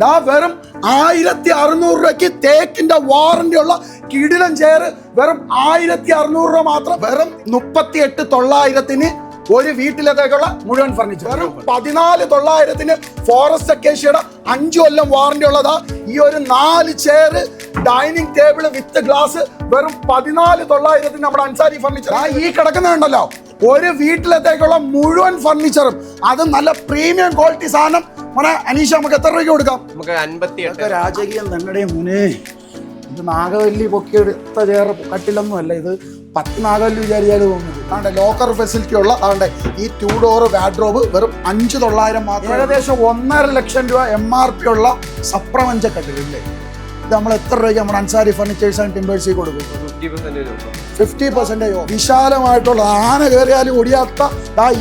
ദാ വെറും ആയിരത്തി അറുന്നൂറ് രൂപയ്ക്ക് തേക്കിന്റെ വാറന്റി ഉള്ള കിടിലൻ ചെയർ വെറും ആയിരത്തി അറുന്നൂറ് രൂപ മാത്രം വെറും മുപ്പത്തി എട്ട് തൊള്ളായിരത്തിന് ഒരു വീട്ടിലത്തേക്കുള്ള മുഴുവൻ ഫർണിച്ചർ വെറും പതിനാല് തൊള്ളായിരത്തിന് ഫോറസ്റ്റ് അക്കേഷ്യയുടെ അഞ്ചു കൊല്ലം വാറന്റി ഉള്ളതാ ഈ ഒരു നാല് chair dining table with glass വെറും പതിനാല് തൊള്ളായിരത്തിന് നമ്മുടെ അൻസാരി ഫർണിച്ചർ ആ ഈ കിടക്കുന്നുണ്ടല്ലോ ഒരു വീട്ടിലത്തേക്കുള്ള മുഴുവൻ ഫർണിച്ചറും അത് നല്ല പ്രീമിയം ക്വാളിറ്റി സാധനം. മോനെ അനീഷ നമുക്ക് എത്ര രൂപയ്ക്ക് കൊടുക്കാം? നമുക്ക് അൻപത്തി ഇതൊക്കെ രാജകീയം തങ്ങളുടെ മുനേ. ഇത് നാഗവല്ലി പൊക്കിയെടുത്ത ചേർ കട്ടിലൊന്നും അല്ല ഇത് പത്ത് നാഗവല്ലി വിചാരിച്ചാൽ തോന്നുന്നത്. അതുകൊണ്ട് ലോക്കർ ഫെസിലിറ്റി ഉള്ള അതുകൊണ്ട് ഈ ടൂ ഡോർ വാഡ്രോബ് വെറും അഞ്ച് തൊള്ളായിരം മാത്രം ഏകദേശം ഒന്നര ലക്ഷം രൂപ എം ആർ പി ഉള്ള സപ്രപഞ്ച കട്ടിലില്ലേ? ഇത് നമ്മൾ എത്ര രൂപയ്ക്ക് നമ്മുടെ അൻസാരി ഫർണിച്ചേഴ്സ് ആൻഡ് ടിമ്പേഴ്സിൽ കൊടുക്കും ഫിഫ്റ്റി പെർസെന്റേജോ വിശാലമായിട്ടുള്ള ആന കയറിയാലും ഒടിയാത്ത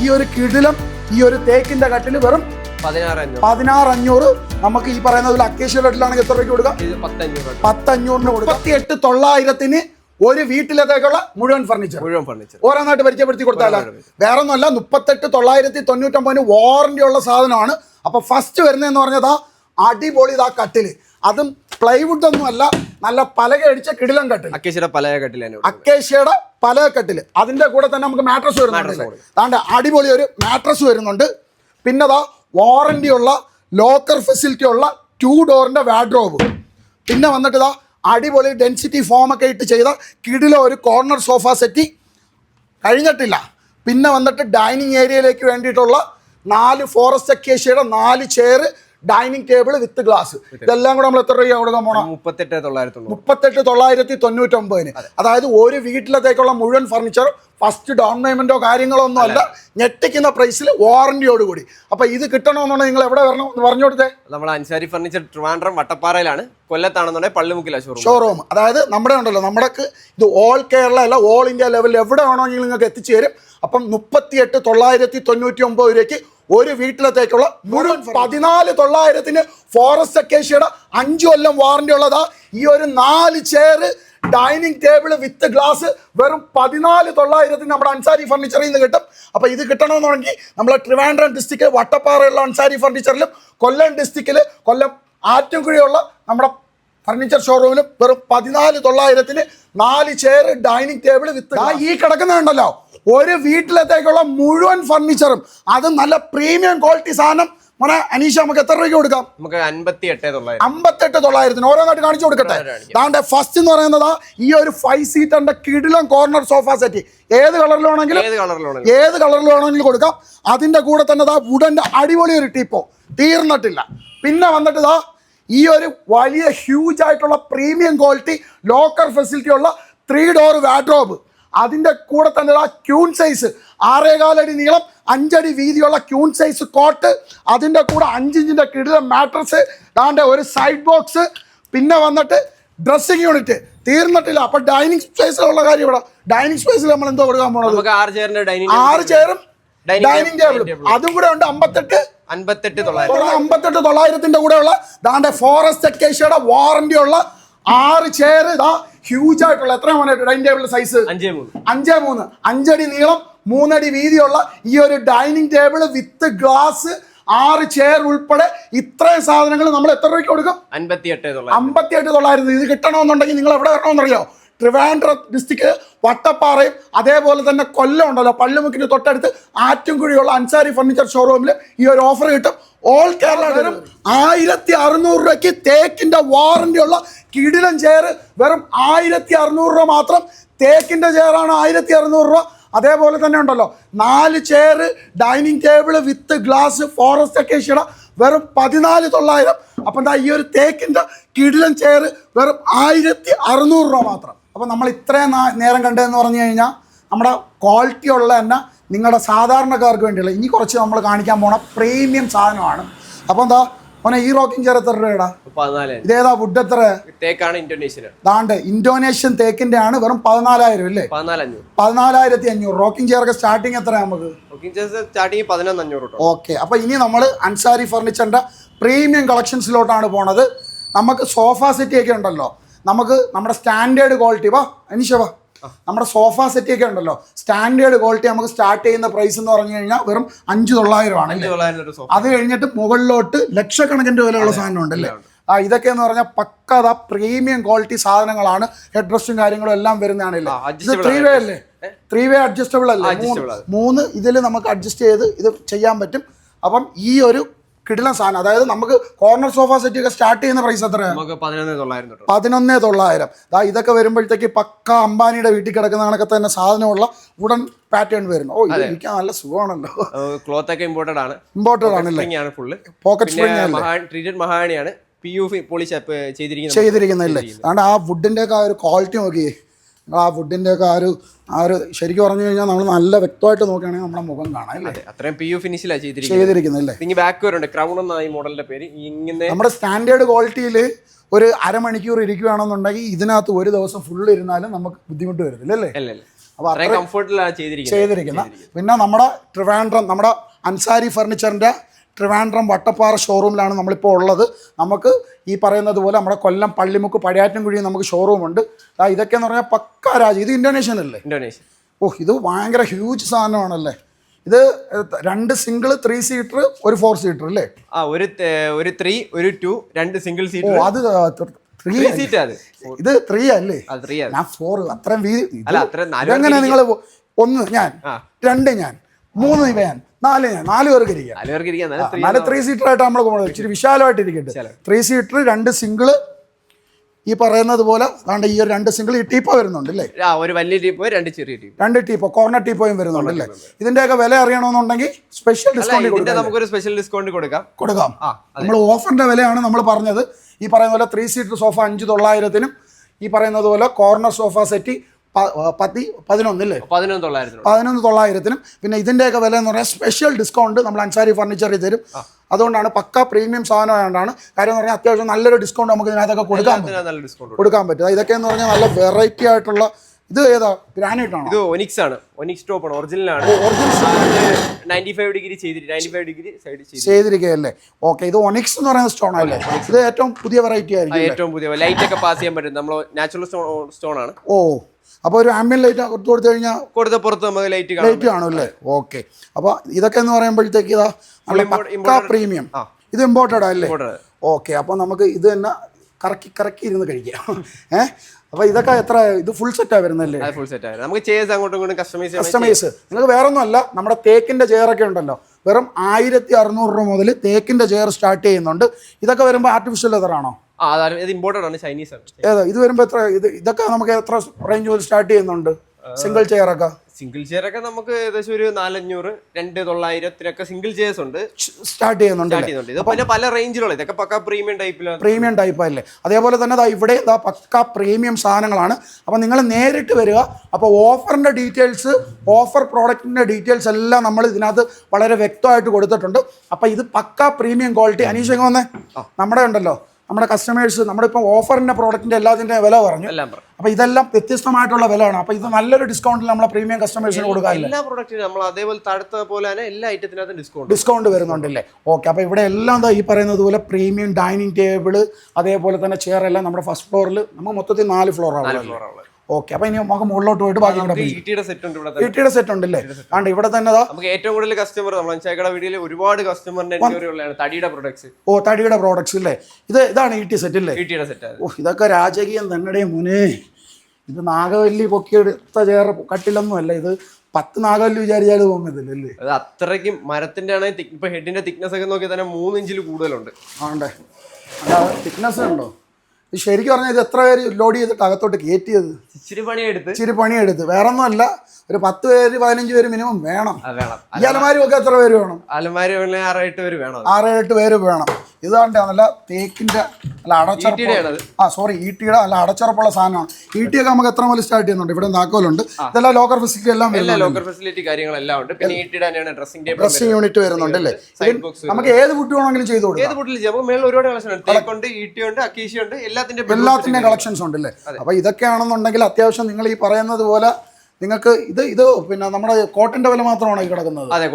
ഈ ഒരു കിടിലം ഈ ഒരു തേക്കിന്റെ കട്ടിൽ വെറും പതിനാറ് അഞ്ഞൂറ്. നമുക്ക് ഈ പറയുന്നത് അക്കേഷ്യ കട്ടിലാണെങ്കിൽ എത്ര രൂപയ്ക്ക് കൊടുക്കുക പത്തഞ്ഞൂറിന് കൊടുക്കാം. എട്ട് തൊള്ളായിരത്തിന് ഒരു വീട്ടിലത്തേക്കുള്ള മുഴുവൻ ഫർണിച്ചർ മുഴുവൻ ഫർണിച്ചർ ഓരോന്നായിട്ട് പരിചയപ്പെടുത്തി കൊടുത്താലോ? വേറെ ഒന്നുമല്ല മുപ്പത്തെട്ട് തൊള്ളായിരത്തി തൊണ്ണൂറ്റൊമ്പതിന് വാറന്റി ഉള്ള സാധനമാണ്. അപ്പൊ ഫസ്റ്റ് വരുന്നതെന്ന് പറഞ്ഞതാ അടിപൊളി ഇതാ കട്ടിൽ. അതും പ്ലൈവുഡ് ഒന്നും അല്ല നല്ല പലക അടിച്ച കിടിലം കട്ടിൽ അക്കേഷ്യയുടെ പല കട്ടിൽ. അക്കേഷ്യയുടെ പല കട്ടിൽ. അതിന്റെ കൂടെ തന്നെ നമുക്ക് മാട്രസ് വരുന്നുണ്ട്. താണ്ട് അടിപൊളി ഒരു മാട്രസ് വരുന്നുണ്ട്. പിന്നെ വാറന്റി ഉള്ള ലോക്കർ ഫെസിലിറ്റി ഉള്ള ടു ഡോറിന്റെ വാഡ്രോബ് പിന്നെ വന്നിട്ട് ഇതാ അടിപൊളി ഡെൻസിറ്റി ഫോം ഒക്കെ ഇട്ട് ചെയ്ത കിടിലെ ഒരു കോർണർ സോഫ സെറ്റ് കഴിഞ്ഞിട്ടില്ല. പിന്നെ വന്നിട്ട് ഡൈനിങ് ഏരിയയിലേക്ക് വേണ്ടിയിട്ടുള്ള നാല് ഫോറസ്റ്റ് അക്കേഷ്യയുടെ നാല് chair dining table with glass. ഇതെല്ലാം കൂടെ നമ്മൾ എത്ര രൂപ കൊടുക്കാൻ പോണം മുപ്പത്തെട്ട് തൊള്ളായിരത്തി മുപ്പത്തെട്ട് തൊള്ളായിരത്തി തൊണ്ണൂറ്റൊമ്പതിന്. അതായത് ഒരു വീട്ടിലത്തേക്കുള്ള മുഴുവൻ ഫർണിച്ചർ ഫസ്റ്റ് ഡൗൺ പേയ്മെന്റോ കാര്യങ്ങളോ ഒന്നും അല്ല. ഞെട്ടിക്കുന്ന പ്രൈസിൽ വാറന്റിയോടുകൂടി അപ്പൊ ഇത് കിട്ടണമെന്നുണ്ടെങ്കിൽ നിങ്ങൾ എവിടെ വരണം? എന്ന് പറഞ്ഞു കൊടുത്തേ. നമ്മൾ അൻസാരി ഫർണിച്ചർ ട്രിവാൻഡ്രം വട്ടപ്പാറയിലാണ്. കൊല്ലത്താണെന്നുണ്ടെങ്കിൽ പള്ളിമുക്കില ഷോറൂം ഷോറൂം അതായത് നമ്മുടെ ഉണ്ടല്ലോ നമ്മുടെ ഇത് ഓൾ കേരള അല്ല ഓൾ ഇന്ത്യ ലെവലിൽ എവിടെ വേണമെങ്കിൽ നിങ്ങൾക്ക് എത്തിച്ചേരും അപ്പം മുപ്പത്തിയെട്ട് തൊള്ളായിരത്തി തൊണ്ണൂറ്റി ഒമ്പത് രൂപയ്ക്ക് ഒരു വീട്ടിലത്തേക്കുള്ള മുഴുവൻ പതിനാല് തൊള്ളായിരത്തിന് ഫോറസ്റ്റ് അക്കേഷ്യയുടെ അഞ്ചു കൊല്ലം വാറന്റി ഉള്ളതാ. ഈ ഒരു നാല് chair dining table with glass വെറും പതിനാല് തൊള്ളായിരത്തിന് നമ്മുടെ അൻസാരി ഫർണിച്ചറിൽ നിന്ന് കിട്ടും. അപ്പോൾ ഇത് കിട്ടണമെന്നുണ്ടെങ്കിൽ നമ്മളെ ട്രിവാൻഡ്രം ഡിസ്ട്രിക്ട് വട്ടപ്പാറയുള്ള അൻസാരി ഫർണിച്ചറിലും കൊല്ലം ഡിസ്ട്രിക്റ്റിൽ കൊല്ലം ആറ്റംകുഴിയുള്ള നമ്മുടെ ഫർണിച്ചർ ഷോറൂമിലും വെറും പതിനാല് തൊള്ളായിരത്തിന് നാല് ചെയർ ഡൈനിങ് ടേബിൾ വിത്ത് ഈ കിടക്കുന്നുണ്ടല്ലോ ഒരു വീട്ടിലത്തേക്കുള്ള മുഴുവൻ ഫർണിച്ചറും അത് നല്ല പ്രീമിയം ക്വാളിറ്റി സാധനം. മോനെ അനീഷ നമുക്ക് എത്ര രൂപയ്ക്ക് കൊടുക്കാം? നമുക്ക് അമ്പത്തി എട്ട് തൊള്ളായിരം. അമ്പത്തെട്ട് തൊള്ളായിരത്തിന്. ഓരോന്നായിട്ട് കാണിച്ചു കൊടുക്കട്ടെ. താണ്ടെ ദാണ്ടെ ഫസ്റ്റ് എന്ന് പറയുന്നത് ഈ ഒരു ഫൈവ് സീറ്ററിന്റെ കിടിലം കോർണർ സോഫ സെറ്റ് ഏത് കളറിലാണെങ്കിലും ഏത് കളറിലാണെങ്കിലും ഏത് കൊടുക്കാം. അതിന്റെ കൂടെ തന്നെ ദാ വുഡന്റെ അടിപൊളി ഒരു ടീപ്പോ. തീർന്നിട്ടില്ല. പിന്നെ വന്നിട്ട് ദാ ഈ ഒരു വലിയ ഹ്യൂജ് ആയിട്ടുള്ള പ്രീമിയം ക്വാളിറ്റി ലോക്കർ ഫെസിലിറ്റി ഉള്ള ത്രീ ഡോർ വാഡ്രോബ് അതിന്റെ കൂടെ തന്നെ ആ ക്യൂൺ സൈസ് ആറേകാലടി നീളം അഞ്ചടി വീതിയുള്ള ക്യൂൺ സൈസ് കോട്ട് അതിന്റെ കൂടെ അഞ്ചിഞ്ചിന്റെ കിടില മാട്രസ് ദാണ്ടെ ഒരു സൈഡ് ബോക്സ് പിന്നെ വന്നിട്ട് ഡ്രസ്സിങ് യൂണിറ്റ് തീർന്നിട്ടില്ല. അപ്പൊ ഡൈനിങ് സ്പേസിലുള്ള കാര്യം ഇവിടെ. ഡൈനിങ് സ്പേസിൽ നമ്മൾ എന്തോ കൊടുക്കാൻ പോണത്? ആറ് ചെയറും ഡൈനിങ് ടേബിളും അതും കൂടെ ഉണ്ട് അമ്പത്തെട്ട്. അൻപത്തെട്ട് തൊള്ളായിരം അമ്പത്തെട്ട് തൊള്ളായിരത്തിന്റെ കൂടെ ഉള്ള ദാണ്ടെ ഫോറസ്റ്റ് അക്കേഷ്യയുടെ വാറന്റി ഉള്ള ആറ് ചെയർ ഇതാ ഹ്യൂജ് ആയിട്ടുള്ള എത്ര മൂന്ന് ഡൈനിങ് ടേബിൾ സൈസ് അഞ്ചേ മൂന്ന്. അഞ്ചേ മൂന്ന്. അഞ്ചടി നീളം മൂന്നടി വീതിയുള്ള ഈ ഒരു ഡൈനിങ് ടേബിൾ വിത്ത് ഗ്ലാസ് ആറ് ചെയർ ഉൾപ്പെടെ ഇത്രയും സാധനങ്ങൾ നമ്മൾ എത്ര രൂപയ്ക്ക് കൊടുക്കും? അമ്പത്തിയെട്ട് തൊള്ളായിരത്തി. ഇത് കിട്ടണമെന്നുണ്ടെങ്കിൽ നിങ്ങൾ എവിടെ വരണമെന്നറിയോ? ട്രിവാൻഡ്രം ഡിസ്ട്രിക്ട് വട്ടപ്പാറയും അതേപോലെ തന്നെ കൊല്ലം ഉണ്ടല്ലോ. പള്ളിമുക്കിന് തൊട്ടടുത്ത് ആറ്റുംകുഴിയുള്ള അൻസാരി ഫർണിച്ചർ ഷോറൂമിൽ ഈ ഒരു ഓഫർ കിട്ടും. ഓൾ കേരള വെറും ആയിരത്തി അറുന്നൂറ് രൂപയ്ക്ക് തേക്കിന്റെ വാറന്റി ഉള്ള കിടിലൻ ചെയർ വെറും ആയിരത്തി അറുന്നൂറ് രൂപ മാത്രം. തേക്കിന്റെ ചെയറാണ് ആയിരത്തി അറുന്നൂറ് രൂപ. അതേപോലെ തന്നെ ഉണ്ടല്ലോ. നാല് chair dining table with glass forest അക്കേഷ്യയുടെ വെറും പതിനാല് തൊള്ളായിരം. അപ്പം എന്താ ഈ ഒരു തേക്കിന്റെ കിടിലൻ ചെയർ വെറും ആയിരത്തി അറുന്നൂറ് രൂപ മാത്രം. അപ്പം നമ്മൾ ഇത്രയും നേരം കണ്ടതെന്ന് പറഞ്ഞു കഴിഞ്ഞാൽ നമ്മുടെ ക്വാളിറ്റി ഉള്ള തന്നെ നിങ്ങളുടെ സാധാരണക്കാർക്ക് വേണ്ടിയുള്ള ഇനി കുറച്ച് നമ്മൾ കാണിക്കാൻ പോണ പ്രീമിയം സാധനമാണ്. അപ്പോൾ എന്താ മോനെ ഈ റോക്കിംഗ് ചെയർ എത്ര രൂപയുടെ? ഇതേതാ വുഡ് എത്ര? തേക്കാണ് ഇന്തോനേഷ്യൻ ദാണ്ട് ഇന്തോനേഷ്യൻ തേക്കിന്റെ ആണ് വെറും പതിനാലായിരം അല്ലേ? പതിനാലായിരത്തി അഞ്ഞൂറ് റോക്കിംഗ് ചെയറൊക്കെ സ്റ്റാർട്ടിങ് എത്ര നമുക്ക്? സ്റ്റാർട്ടിങ് പതിനൊന്ന് അഞ്ഞൂറ് ഓക്കെ അപ്പൊ ഇനി നമ്മൾ അൻസാരി ഫർണിച്ചറിന്റെ പ്രീമിയം കളക്ഷൻസിലോട്ടാണ് പോണത്. നമുക്ക് സോഫ സെറ്റി ഒക്കെ ഉണ്ടല്ലോ. നമുക്ക് നമ്മുടെ സ്റ്റാൻഡേർഡ് ക്വാളിറ്റി വാ അനീഷ വാ. നമ്മുടെ സോഫ സെറ്റ് ഒക്കെ ഉണ്ടല്ലോ. സ്റ്റാൻഡേർഡ് ക്വാളിറ്റി നമുക്ക് സ്റ്റാർട്ട് ചെയ്യുന്ന പ്രൈസ് എന്ന് പറഞ്ഞു കഴിഞ്ഞാൽ വെറും അഞ്ച് തൊള്ളായിരം ആണ് അത് കഴിഞ്ഞിട്ട് മുകളിലോട്ട് ലക്ഷക്കണക്കിന് വിലയുള്ള സാധനം ഉണ്ടല്ലേ ആ ഇതൊക്കെ എന്ന് പറഞ്ഞാൽ പക്കത പ്രീമിയം ക്വാളിറ്റി സാധനങ്ങളാണ്. ഹെഡ് റെസ്റ്റും കാര്യങ്ങളും എല്ലാം വരുന്നതാണല്ലേ ഇത് ത്രീ വേ അല്ലേ? ത്രീ വേ അഡ്ജസ്റ്റബിൾ അല്ലേ? മൂന്ന് മൂന്ന് ഇതിൽ നമുക്ക് അഡ്ജസ്റ്റ് ചെയ്ത് ഇത് ചെയ്യാൻ പറ്റും. അപ്പം ഈ ഒരു കിടിലൻ സാധനം. അതായത് നമുക്ക് കോർണർ സോഫ സെറ്റ് ഒക്കെ സ്റ്റാർട്ട് ചെയ്യുന്ന പ്രൈസ് എത്ര പതിനൊന്ന് തൊള്ളായിരം ദാ ഇതൊക്കെ വരുമ്പോഴത്തേക്ക് പക്ക അംബാനിയുടെ വീട്ടിൽ കിടക്കുന്ന കണക്കെ തന്നെ സാധനമുള്ള ഉടൻ പാറ്റേൺ വരുന്നു. ഓ ഇത് ഇരിക്കാൻ നല്ല സുഖമാണല്ലോ. ക്ലോത്ത് ഒക്കെ ഇമ്പോർട്ടഡ് ആണ്. ഇമ്പോർട്ടഡ് ആണ് ഫുള്ള് പോക്കറ്റ് സ്പ്രിംഗ് മഹാണിയാണ് പി യു പോളിഷ് ചെയ്തിരിക്കുന്നത്. ചെയ്തിരിക്കുന്നില്ലേ അതുകൊണ്ട് ആ വുഡിന്റെ ഒക്കെ ആ ഒരു ക്വാളിറ്റി നോക്കിയേ. നിങ്ങൾ ആ ഫുഡിന്റെ ഒക്കെ ആ ഒരു ആ ഒരു ശരിക്കും പറഞ്ഞു കഴിഞ്ഞാൽ നമ്മൾ നല്ല വ്യക്തമായിട്ട് നോക്കുകയാണെങ്കിൽ നമ്മുടെ മുഖം കാണാം അല്ലേ? അതെ അത്രയും പി യു ഫിനിഷിലാണ് ചെയ്തിരിക്കുന്നത്. ചെയ്തിരിക്കുന്നില്ലേ ഇനി ബാക്ക് വരുന്നുണ്ട്. ക്രൗൺ എന്ന ഈ മോഡലിന്റെ പേര് ഇങ്ങനെ നമ്മുടെ സ്റ്റാൻഡേർഡ് ക്വാളിറ്റിയിൽ ഒരു അരമണിക്കൂർ ഇരിക്കുകയാണെന്നുണ്ടെങ്കിൽ ഇതിനകത്ത് ഒരു ദിവസം ഫുൾ ഇരുന്നാലും നമുക്ക് ബുദ്ധിമുട്ട് വരുന്നില്ല അല്ലേ? അപ്പോൾ അത്രയും കംഫർട്ടിലാണ് ചെയ്തിരിക്കുന്നത്. ചെയ്തിരിക്കുന്ന പിന്നെ നമ്മുടെ ട്രിവാൻഡ്രം നമ്മുടെ അൻസാരി ഫർണിച്ചറിന്റെ ട്രിവാൻഡ്രം വട്ടപ്പാറ ഷോറൂമിലാണ് നമ്മളിപ്പോൾ ഉള്ളത്. നമുക്ക് ഈ പറയുന്നത് പോലെ നമ്മുടെ കൊല്ലം പള്ളിമുക്ക് പടിയാറ്റൻകുഴി നമുക്ക് ഷോറൂമുണ്ട് ആ ഇതൊക്കെ എന്ന് പറഞ്ഞാൽ പക്ക രാജ്യം. ഇത് ഇന്തോനേഷ്യൻ അല്ലേ? ഇന്തോനേഷ്യ ഓ ഇത് ഭയങ്കര ഹ്യൂജ് സാധനമാണല്ലേ? ഇത് രണ്ട് സിംഗിൾ ത്രീ സീറ്റർ ഒരു ഫോർ സീറ്റർ അല്ലേ? ആ ഒരു ഒരു ത്രീ ഒരു ടു രണ്ട് സിംഗിൾ ഓ അത് ത്രീ ത്രീ സീറ്റ് അത്. ഇത് ത്രീ അല്ലേ? ഞാൻ ഫോർ അത്രയും വീതി അല്ല, അത്ര നിങ്ങൾ ഒന്ന് ഞാൻ രണ്ട് ഞാൻ. മൂന്ന് ഇവയാൻ നാല് ഞാൻ. നാല് പേർക്ക് ഇരിക്കാം നാല് ത്രീ സീറ്റർ ആയിട്ട് നമ്മൾ പോകുന്നത് ഇച്ചിരി വിശാലമായിട്ട് ഇരിക്കട്ടെ. ത്രീ സീറ്റർ രണ്ട് സിംഗിൾ ഈ പറയുന്നത് പോലെ അതുകൊണ്ട് ഈ ഒരു രണ്ട് സിംഗിൾ ഈ ടീപ്പോ വരുന്നുണ്ട് അല്ലേ? ഒരു വലിയ ടീപ്പോ രണ്ട് ചെറിയ ടീപ്പോ. രണ്ട് ടീപ്പോ കോർണർ ടീപ്പോയും വരുന്നുണ്ട് അല്ലേ? ഇതിന്റെയൊക്കെ വില അറിയണമെന്നുണ്ടെങ്കിൽ സ്പെഷ്യൽ ഡിസ്കൗണ്ട് കൊടുക്കാം. നമുക്കൊരു സ്പെഷ്യൽ ഡിസ്കൗണ്ട് കൊടുക്കാം. കൊടുക്കാം. നമ്മൾ ഓഫറിന്റെ വിലയാണ് നമ്മൾ പറഞ്ഞത്. ഈ പറയുന്ന പോലെ ത്രീ സീറ്റർ സോഫ അഞ്ച് തൊള്ളായിരത്തിനും ഈ പറയുന്നത് പോലെ കോർണർ സോഫ സെറ്റ് പതി പതിനൊന്നില്ലേ? പതിനൊന്ന് തൊള്ളായിരത്തിനോട് പതിനൊന്ന് തൊള്ളായിരത്തിനും. പിന്നെ ഇതിന്റെയൊക്കെ വില എന്ന് പറഞ്ഞാൽ സ്പെഷ്യൽ ഡിസ്കൗണ്ട് നമ്മൾ അൻസാരി ഫർണിച്ചറിൽ തരും. അതുകൊണ്ടാണ് പക്ക പ്രീമിയം സാധനമായതുകൊണ്ടാണ് കാര്യം എന്ന് പറഞ്ഞാൽ അത്യാവശ്യം നല്ലൊരു ഡിസ്കൗണ്ട് നമുക്ക് ഇതിനകത്തൊക്കെ കൊടുക്കാൻ പറ്റും. കൊടുക്കാൻ പറ്റും. ഇതൊക്കെ എന്ന് പറഞ്ഞാൽ നല്ല വെറൈറ്റി ആയിട്ടുള്ള ഇത് ഏതാ? ഗ്രാനൈറ്റ് ആണ്? ഇത് ഒനിക്സ് ആണ്. ഒനിക്സ് ടോപ്പ് ആണ്. ഒറിജിനൽ ആണ്. Ninety five degree ninety five degree side ചെയ്ത് ചെയ്തിരിക്കുകയല്ലേ? ഓക്കെ ഇത് ഒനിക്സ് എന്ന് പറയുന്ന സ്റ്റോൺ അല്ലേ? ഇത് ഏറ്റവും പുതിയ വെറൈറ്റി ആയിരിക്കും ഏറ്റവും പുതിയ. ലൈറ്റ് ഒക്കെ പാസ് ചെയ്യാൻ പറ്റും. നമ്മൾ നാച്ചുറൽ സ്റ്റോൺ ആണ്. ഓ. അപ്പോൾ ഒരു ആംബിയൻ ലൈറ്റ് കൊടുത്തു കൊടുത്തു കഴിഞ്ഞാൽ കൊടുത്ത പുറത്ത് നമുക്ക് ലൈറ്റ് ലൈറ്റ് കാണും അല്ലേ? ഓക്കെ അപ്പോൾ ഇതൊക്കെ എന്ന് പറയുമ്പോഴത്തേക്ക് ഇതാ പക്ക പ്രീമിയം ഇത് ഇമ്പോർട്ടഡ് അല്ലേ. ഓക്കെ അപ്പോൾ നമുക്ക് ഇത് തന്നെ കറക്കി കറക്കി ഇരുന്ന് കഴിക്കാം. ഏഹ്? അപ്പോൾ ഇതൊക്കെ എത്ര ഇത് ഫുൾ സെറ്റാണ് വരുന്നല്ലേ ഫുൾ സെറ്റ് ആയിരുന്നു നമുക്ക് ചേസ് അങ്ങോട്ടും ഇങ്ങോട്ടും കസ്റ്റമൈസ് കസ്റ്റമൈസ് നിങ്ങൾക്ക് വേറെ ഒന്നുമല്ല നമ്മുടെ തേക്കിന്റെ ചെയറൊക്കെ ഉണ്ടല്ലോ. വെറും ആയിരത്തി അറുന്നൂറ് രൂപ മുതൽ തേക്കിന്റെ ചെയർ സ്റ്റാർട്ട് ചെയ്യുന്നുണ്ട്. ഇതൊക്കെ വരുമ്പോൾ ആർട്ടിഫിഷ്യൽ ലെതറാണോ ആണ് ചൈനീസ് ആണ്. ഏതാ ഇത് വരുമ്പോൾ എത്ര ഇത് ഇതൊക്കെ നമുക്ക് എത്ര റേഞ്ച് മുതൽ സ്റ്റാർട്ട് ചെയ്യുന്നുണ്ട്? സിംഗിൾ ചെയറൊക്കെ സിംഗിൾ ചെയർ ഒക്കെ നമുക്ക് ഏകദേശം ഒരു നാലഞ്ഞൂറ് രണ്ട് തൊള്ളായിരത്തിനൊക്കെ സിംഗിൾ ചെയർസ് ഉണ്ട്. സ്റ്റാർട്ട് ചെയ്യുന്നുണ്ട് സ്റ്റാർട്ട് ചെയ്യുന്നുണ്ട്. ഇത് പിന്നെ പല റേഞ്ചിലുള്ള ഇതൊക്കെ പക്ക പ്രീമിയം ടൈപ്പിലാണ് പ്രീമിയം ടൈപ്പ് അല്ലേ? അതേപോലെ തന്നെ ദാ ഇവിടെ പക്ക പ്രീമിയം സാധനങ്ങളാണ്. അപ്പോൾ നിങ്ങൾ നേരിട്ട് വരിക. അപ്പോൾ ഓഫറിന്റെ ഡീറ്റെയിൽസ് ഓഫർ പ്രോഡക്റ്റിന്റെ ഡീറ്റെയിൽസ് എല്ലാം നമ്മൾ ഇതിനകത്ത് വളരെ വ്യക്തമായിട്ട് കൊടുത്തിട്ടുണ്ട്. അപ്പോൾ ഇത് പക്ക പ്രീമിയം ക്വാളിറ്റി അനീഷ് വന്നേ? നമ്മുടെ ഉണ്ടല്ലോ നമ്മുടെ കസ്റ്റമേഴ്സ് നമ്മുടെ ഇപ്പോൾ ഓഫറിന്റെ പ്രോഡക്റ്റിന്റെ എല്ലാത്തിന്റെ വില പറഞ്ഞു. അപ്പോൾ ഇതെല്ലാം വ്യത്യസ്തമായിട്ടുള്ള വിലയാണ്. അപ്പോൾ ഇത് നല്ലൊരു ഡിസ്കൗണ്ടിൽ നമ്മളെ പ്രീമിയം കസ്റ്റമേഴ്സിന് കൊടുക്കാറില്ല എല്ലാ പ്രോഡക്റ്റിനും നമ്മൾ അതേപോലെ തടുത്ത പോലെ തന്നെ എല്ലാ ഐറ്റത്തിനകത്തും ഡിസ്കൗണ്ട് ഡിസ്കൗണ്ട് വരുന്നുണ്ടല്ലേ? ഓക്കെ അപ്പോൾ ഇവിടെ എല്ലാം ഈ പറയുന്നത് പോലെ പ്രീമിയം ഡൈനിങ് ടേബിൾ അതേപോലെ തന്നെ ചെയർ എല്ലാം നമ്മുടെ ഫസ്റ്റ് ഫ്ലോറിൽ നമുക്ക് മൊത്തത്തിൽ നാല് ഫ്ലോറാണ് ആവും ഓക്കെ അപ്പൊ ഇനി നമുക്ക് മുകളിലോട്ട് പോയിട്ട് ബാക്കി കൂടെ സെറ്റ് ഉണ്ട് ഇവിടെ തന്നെ. ഈട്ടിയുടെ സെറ്റ് ഉണ്ടല്ലേ? ആണ്ട് ഇവിടെ തന്നെ നമുക്ക് ഏറ്റവും കൂടുതൽ കസ്റ്റമർ നമ്മൾ അഞ്ചാക്കട വീഡിയോയിൽ ഒരുപാട് കസ്റ്റമറിന്റെ തടിയുടെ പ്രൊഡക്ട്സ് ഓ തടിയുടെ പ്രോഡക്ട്സ് അല്ലേ ഇത് ഇതാണ് ഈട്ടി സെറ്റ് അല്ലേ ഈട്ടിയുടെ സെറ്റ് ഓ ഇതൊക്കെ രാജകീയം തന്നെടേ മുനെ. ഇത് നാഗവല്ലി പൊക്കിയെടുത്ത ചേർ കട്ടിലൊന്നും അല്ല. ഇത് പത്ത് നാഗവല്ലി വിചാരിച്ചാൽ തോന്നുന്നില്ലല്ലേ അത് അത്രയ്ക്കും മരത്തിന്റെ ആണെങ്കിൽ ഇപ്പൊ ഹെഡിന്റെ തിക്നെസ് ഒക്കെ നോക്കിയാൽ തന്നെ മൂന്ന് ഇഞ്ചിൽ കൂടുതലുണ്ട്. ആണ്ടേ. അതാ തിക്നെസ് ഉണ്ടോ? ശരിക്കും പറഞ്ഞാൽ ഇത് എത്ര പേര് ലോഡ് ചെയ്തിട്ട് അകത്തോട്ട് കയറ്റിയത് ഇച്ചിരി പണിയെടുത്ത്. ഇച്ചിരി പണിയെടുത്ത്. വേറെ ഒന്നുമല്ല ഒരു പത്ത് പേര് പതിനഞ്ച് പേര് മിനിമം വേണം. ഈ അലമാരി ഒക്കെ എത്ര പേര് വേണം? അലമാരി ആറായിട്ട് പേര് വേണം. അത്. ആറ് എട്ട് പേര് വേണം. ഇതാണ്ട് നല്ല തേക്കിന്റെ അല്ല അടച്ചുറപ്പ് ആ സോറി ഈട്ടിയുടെ അല്ല അടച്ചുറപ്പുള്ള സാധനമാണ്. ഈട്ടിയൊക്കെ നമുക്ക് എത്ര മുതൽ സ്റ്റാർട്ട് ചെയ്യുന്നുണ്ട്? ഇവിടെ താക്കോലുണ്ട് ഇതെല്ലാം ലോക്കർ ഫെസിലിറ്റി എല്ലാം ലോക്കർ ഫെസിലിറ്റി കാര്യങ്ങളെല്ലാം ഉണ്ട്. പിന്നെ ഈട്ടിയുടെ ഡ്രസ്സിംഗ് യൂണിറ്റ് വരുന്നുണ്ട് അല്ലേ? നമുക്ക് ഏത് കുട്ടി വേണമെങ്കിലും ചെയ്തു കൊടുക്കാം. ഏത് ബുട്ടിൽ ചെയ്യാം? മേളിൽ ഒരുപാട് കളക്ഷൻ ഉണ്ട് തേക്കുണ്ട് ഈട്ടിയുണ്ട് അക്കീശയുണ്ട് എല്ലാത്തിന്റെ കളക്ഷൻസ് ഉണ്ട് അല്ലേ അപ്പൊ ഇതൊക്കെയാണെന്നുണ്ടെങ്കിൽ അത്യാവശ്യം നിങ്ങൾ ഈ പറയുന്നത് പോലെ നിങ്ങൾക്ക് ഇത് ഇത് പിന്നെ നമ്മുടെ കോട്ടിന്റെ വില മാത്രമാണ് ഈ കിടക്കുന്നത്. അതെ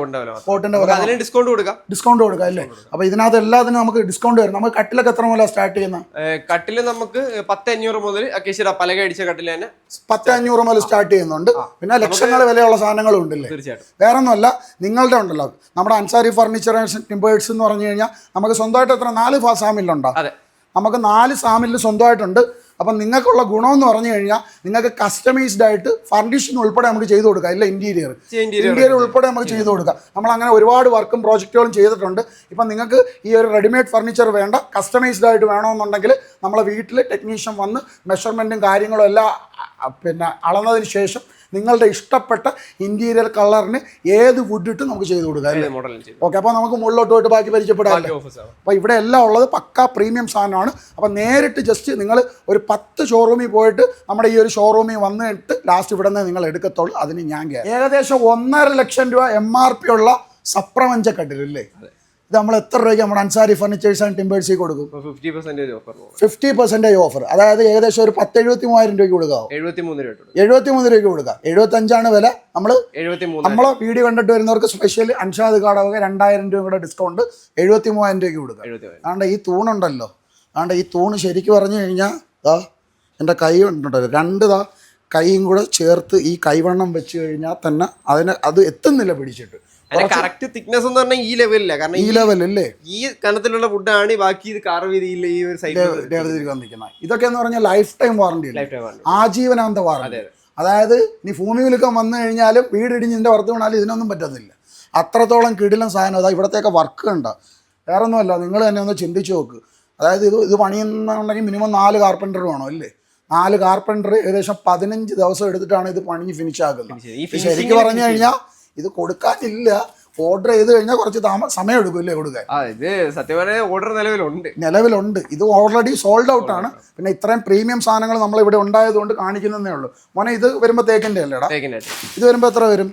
കോട്ടിന്റെ വില ഡിസ്കൗണ്ട് കൊടുക്കാം. ഡിസ്കൗണ്ട് കൊടുക്കാം അല്ലേ? അപ്പൊ ഇതിനകത്ത് എല്ലാത്തിനും നമുക്ക് ഡിസ്കൗണ്ട് വരും. നമുക്ക് കട്ടിലൊക്കെ എത്ര മുതലാണ് സ്റ്റാർട്ട് ചെയ്യുന്നത് കട്ടിൽ കട്ടിൽ നമുക്ക് പത്ത് അഞ്ഞൂറ് മുതൽ അക്കേശ്വര പലക അടിച്ച കട്ടിൽ തന്നെ പത്ത് അഞ്ഞൂറ് മുതൽ സ്റ്റാർട്ട് ചെയ്യുന്നുണ്ട്. പിന്നെ ലക്ഷങ്ങൾ വിലയുള്ള സാധനങ്ങളും ഉണ്ടല്ലേ തീർച്ചയായിട്ടും. വേറെ ഒന്നുമല്ല നിങ്ങളുടെ ഉണ്ടല്ലോ. നമ്മുടെ അൻസാരി ഫർണിച്ചർ ടിംബേഴ്സ് എന്ന് പറഞ്ഞു കഴിഞ്ഞാൽ നമുക്ക് സ്വന്തമായിട്ട് എത്ര? നാല് ഫാസാമിലുണ്ടോ അതെ. നമുക്ക് നാല് സാമില്ല് സ്വന്തമായിട്ടുണ്ട്. അപ്പം നിങ്ങൾക്കുള്ള ഗുണമെന്ന് പറഞ്ഞു കഴിഞ്ഞാൽ നിങ്ങൾക്ക് കസ്റ്റമൈസ്ഡ് ആയിട്ട് ഫർണിഷൻ ഉൾപ്പെടെ നമുക്ക് ചെയ്തു കൊടുക്കാം. ഇല്ല ഇന്റീരിയർ ഇന്റീരിയർ ഇന്റീരിയർ ഉൾപ്പെടെ നമുക്ക് ചെയ്തു കൊടുക്കാം. നമ്മൾ അങ്ങനെ ഒരുപാട് വർക്കും പ്രോജക്റ്റുകളും ചെയ്തിട്ടുണ്ട്. ഇപ്പം നിങ്ങൾക്ക് ഈ ഒരു റെഡിമെയ്ഡ് ഫർണിച്ചർ വേണ്ട. കസ്റ്റമൈസ്ഡ് ആയിട്ട് വേണമെന്നുണ്ടെങ്കിൽ നമ്മളെ വീട്ടിൽ ടെക്നീഷ്യൻ വന്ന് മെഷർമെന്റും കാര്യങ്ങളും എല്ലാം പിന്നെ അളന്നതിന് ശേഷം നിങ്ങളുടെ ഇഷ്ടപ്പെട്ട ഇന്റീരിയർ കളറിന് ഏത് വുഡ് ഇട്ട് നമുക്ക് ചെയ്തു കൊടുക്കാം അല്ലേ? ഓക്കെ അപ്പോൾ നമുക്ക് മുകളിലോട്ട് പോയിട്ട് ബാക്കി പരിചയപ്പെടാം അപ്പോൾ ഇവിടെ എല്ലാം ഉള്ളത് പക്ക പ്രീമിയം സാധനമാണ്. അപ്പോൾ നേരിട്ട് ജസ്റ്റ് നിങ്ങൾ ഒരു പത്ത് ഷോറൂമിൽ പോയിട്ട് നമ്മുടെ ഈ ഒരു ഷോറൂമിൽ വന്നിട്ട് ലാസ്റ്റ് ഇവിടെ നിന്ന് നിങ്ങൾ എടുക്കത്തുള്ളൂ. അതിന് ഞാൻ ഏകദേശം ഒന്നര ലക്ഷം രൂപ എം ആർ പി ഉള്ള സപ്രമഞ്ച കട്ടിലല്ലേ ഇത് നമ്മൾ എത്ര രൂപയ്ക്ക് നമ്മുടെ അൻസാരി ഫർണിച്ചേഴ്സ് ആൻഡ് ടിമ്പേഴ്സിൽ കൊടുക്കും? Fifty percentage offer fifty percentage offer അതായത് ഏകദേശം ഒരു പത്ത് എഴുപത്തി മൂവായിരം രൂപയ്ക്ക് കൊടുക്കാം. എഴുപത്തി മൂന്ന് രൂപയ്ക്ക് കൊടുക്കാം. എഴുപത്തി അഞ്ചാണ് വില നമ്മൾ നമ്മളെ വീഡിയോ കണ്ടിട്ട് വരുന്നവർക്ക് സ്പെഷ്യൽ അൻഷാദ് കാടവക രണ്ടായിരം രൂപ കൂടെ ഡിസ്കൗണ്ട് എഴുപത്തി മൂവായിരം രൂപയ്ക്ക് കൊടുക്കാം. അതുകൊണ്ട് ഈ തൂണുണ്ടല്ലോ അതുകൊണ്ട് ഈ തൂണ് ശരിക്കും പറഞ്ഞു കഴിഞ്ഞാൽ ദാ എന്റെ കൈ ഉണ്ടല്ലോ. രണ്ട് ദാ കൈയും കൂടെ ചേർത്ത് ഈ കൈവണ്ണം വെച്ച് കഴിഞ്ഞാൽ തന്നെ അതിന് അത് എത്തുന്നില്ല പിടിച്ചിട്ട്. അതിന്റെ കറക്റ്റ് തിക്നെസ് എന്ന് പറഞ്ഞാൽ ഈ ലെവലില്ല കാരണം ഈ ലെവലല്ലേ ഈ കനത്തിലുള്ള ഫുഡാണ് ബാക്കി ഇത് കാർവ് ചെയ്തില്ല ഈ ഒരു സൈഡിൽ ഇതൊക്കെ എന്ന് പറഞ്ഞാൽ ലൈഫ് ടൈം വാറണ്ടി ആണ് ആജീവനാന്ത വാറണ്ടി അതായത് അതായത് നീ വിൽക്കാൻ വന്നു കഴിഞ്ഞാലും വീടിടിഞ്ഞ് നിന്റെ പുറത്ത് വീണാലും ഇതിനൊന്നും പറ്റത്തില്ല. അത്രത്തോളം കിടിലൻ സാധനം. അതാ ഇവിടത്തെയൊക്കെ വർക്ക് ഉണ്ട്. വേറെ ഒന്നുമല്ല നിങ്ങൾ തന്നെ ഒന്ന് ചിന്തിച്ചു നോക്ക്. അതായത് ഇത് ഇത് പണിയുന്നുണ്ടെങ്കിൽ മിനിമം നാല് കാർപ്പന്റർ വേണം അല്ലേ? നാല് കാർപ്പന്റർ ഏകദേശം പതിനഞ്ച് ദിവസം എടുത്തിട്ടാണ് ഇത് പണി ഫിനിഷ് ആക്കുന്നത്. ശരിക്കും പറഞ്ഞു കഴിഞ്ഞാൽ ഇത് കൊടുക്കാനില്ല. ഓർഡർ ചെയ്ത് കഴിഞ്ഞാൽ കുറച്ച് താമ സമയം എടുക്കില്ലേ കൊടുക്കാൻ ഇത് സത്യം പറഞ്ഞാൽ ഓർഡർ നിലവിലുണ്ട്. നിലവിലുണ്ട്. ഇത് ഓൾറെഡി സോൾഡ് ഔട്ട് ആണ്. പിന്നെ ഇത്രയും പ്രീമിയം സാധനങ്ങൾ നമ്മൾ ഇവിടെ ഉണ്ടായതുകൊണ്ട് കാണിക്കുന്നതേ ഉള്ളൂ. മോനെ ഇത് വരുമ്പോൾ തേക്കിന്റെ അല്ലേടാ ഇത് വരുമ്പോൾ എത്ര വരും?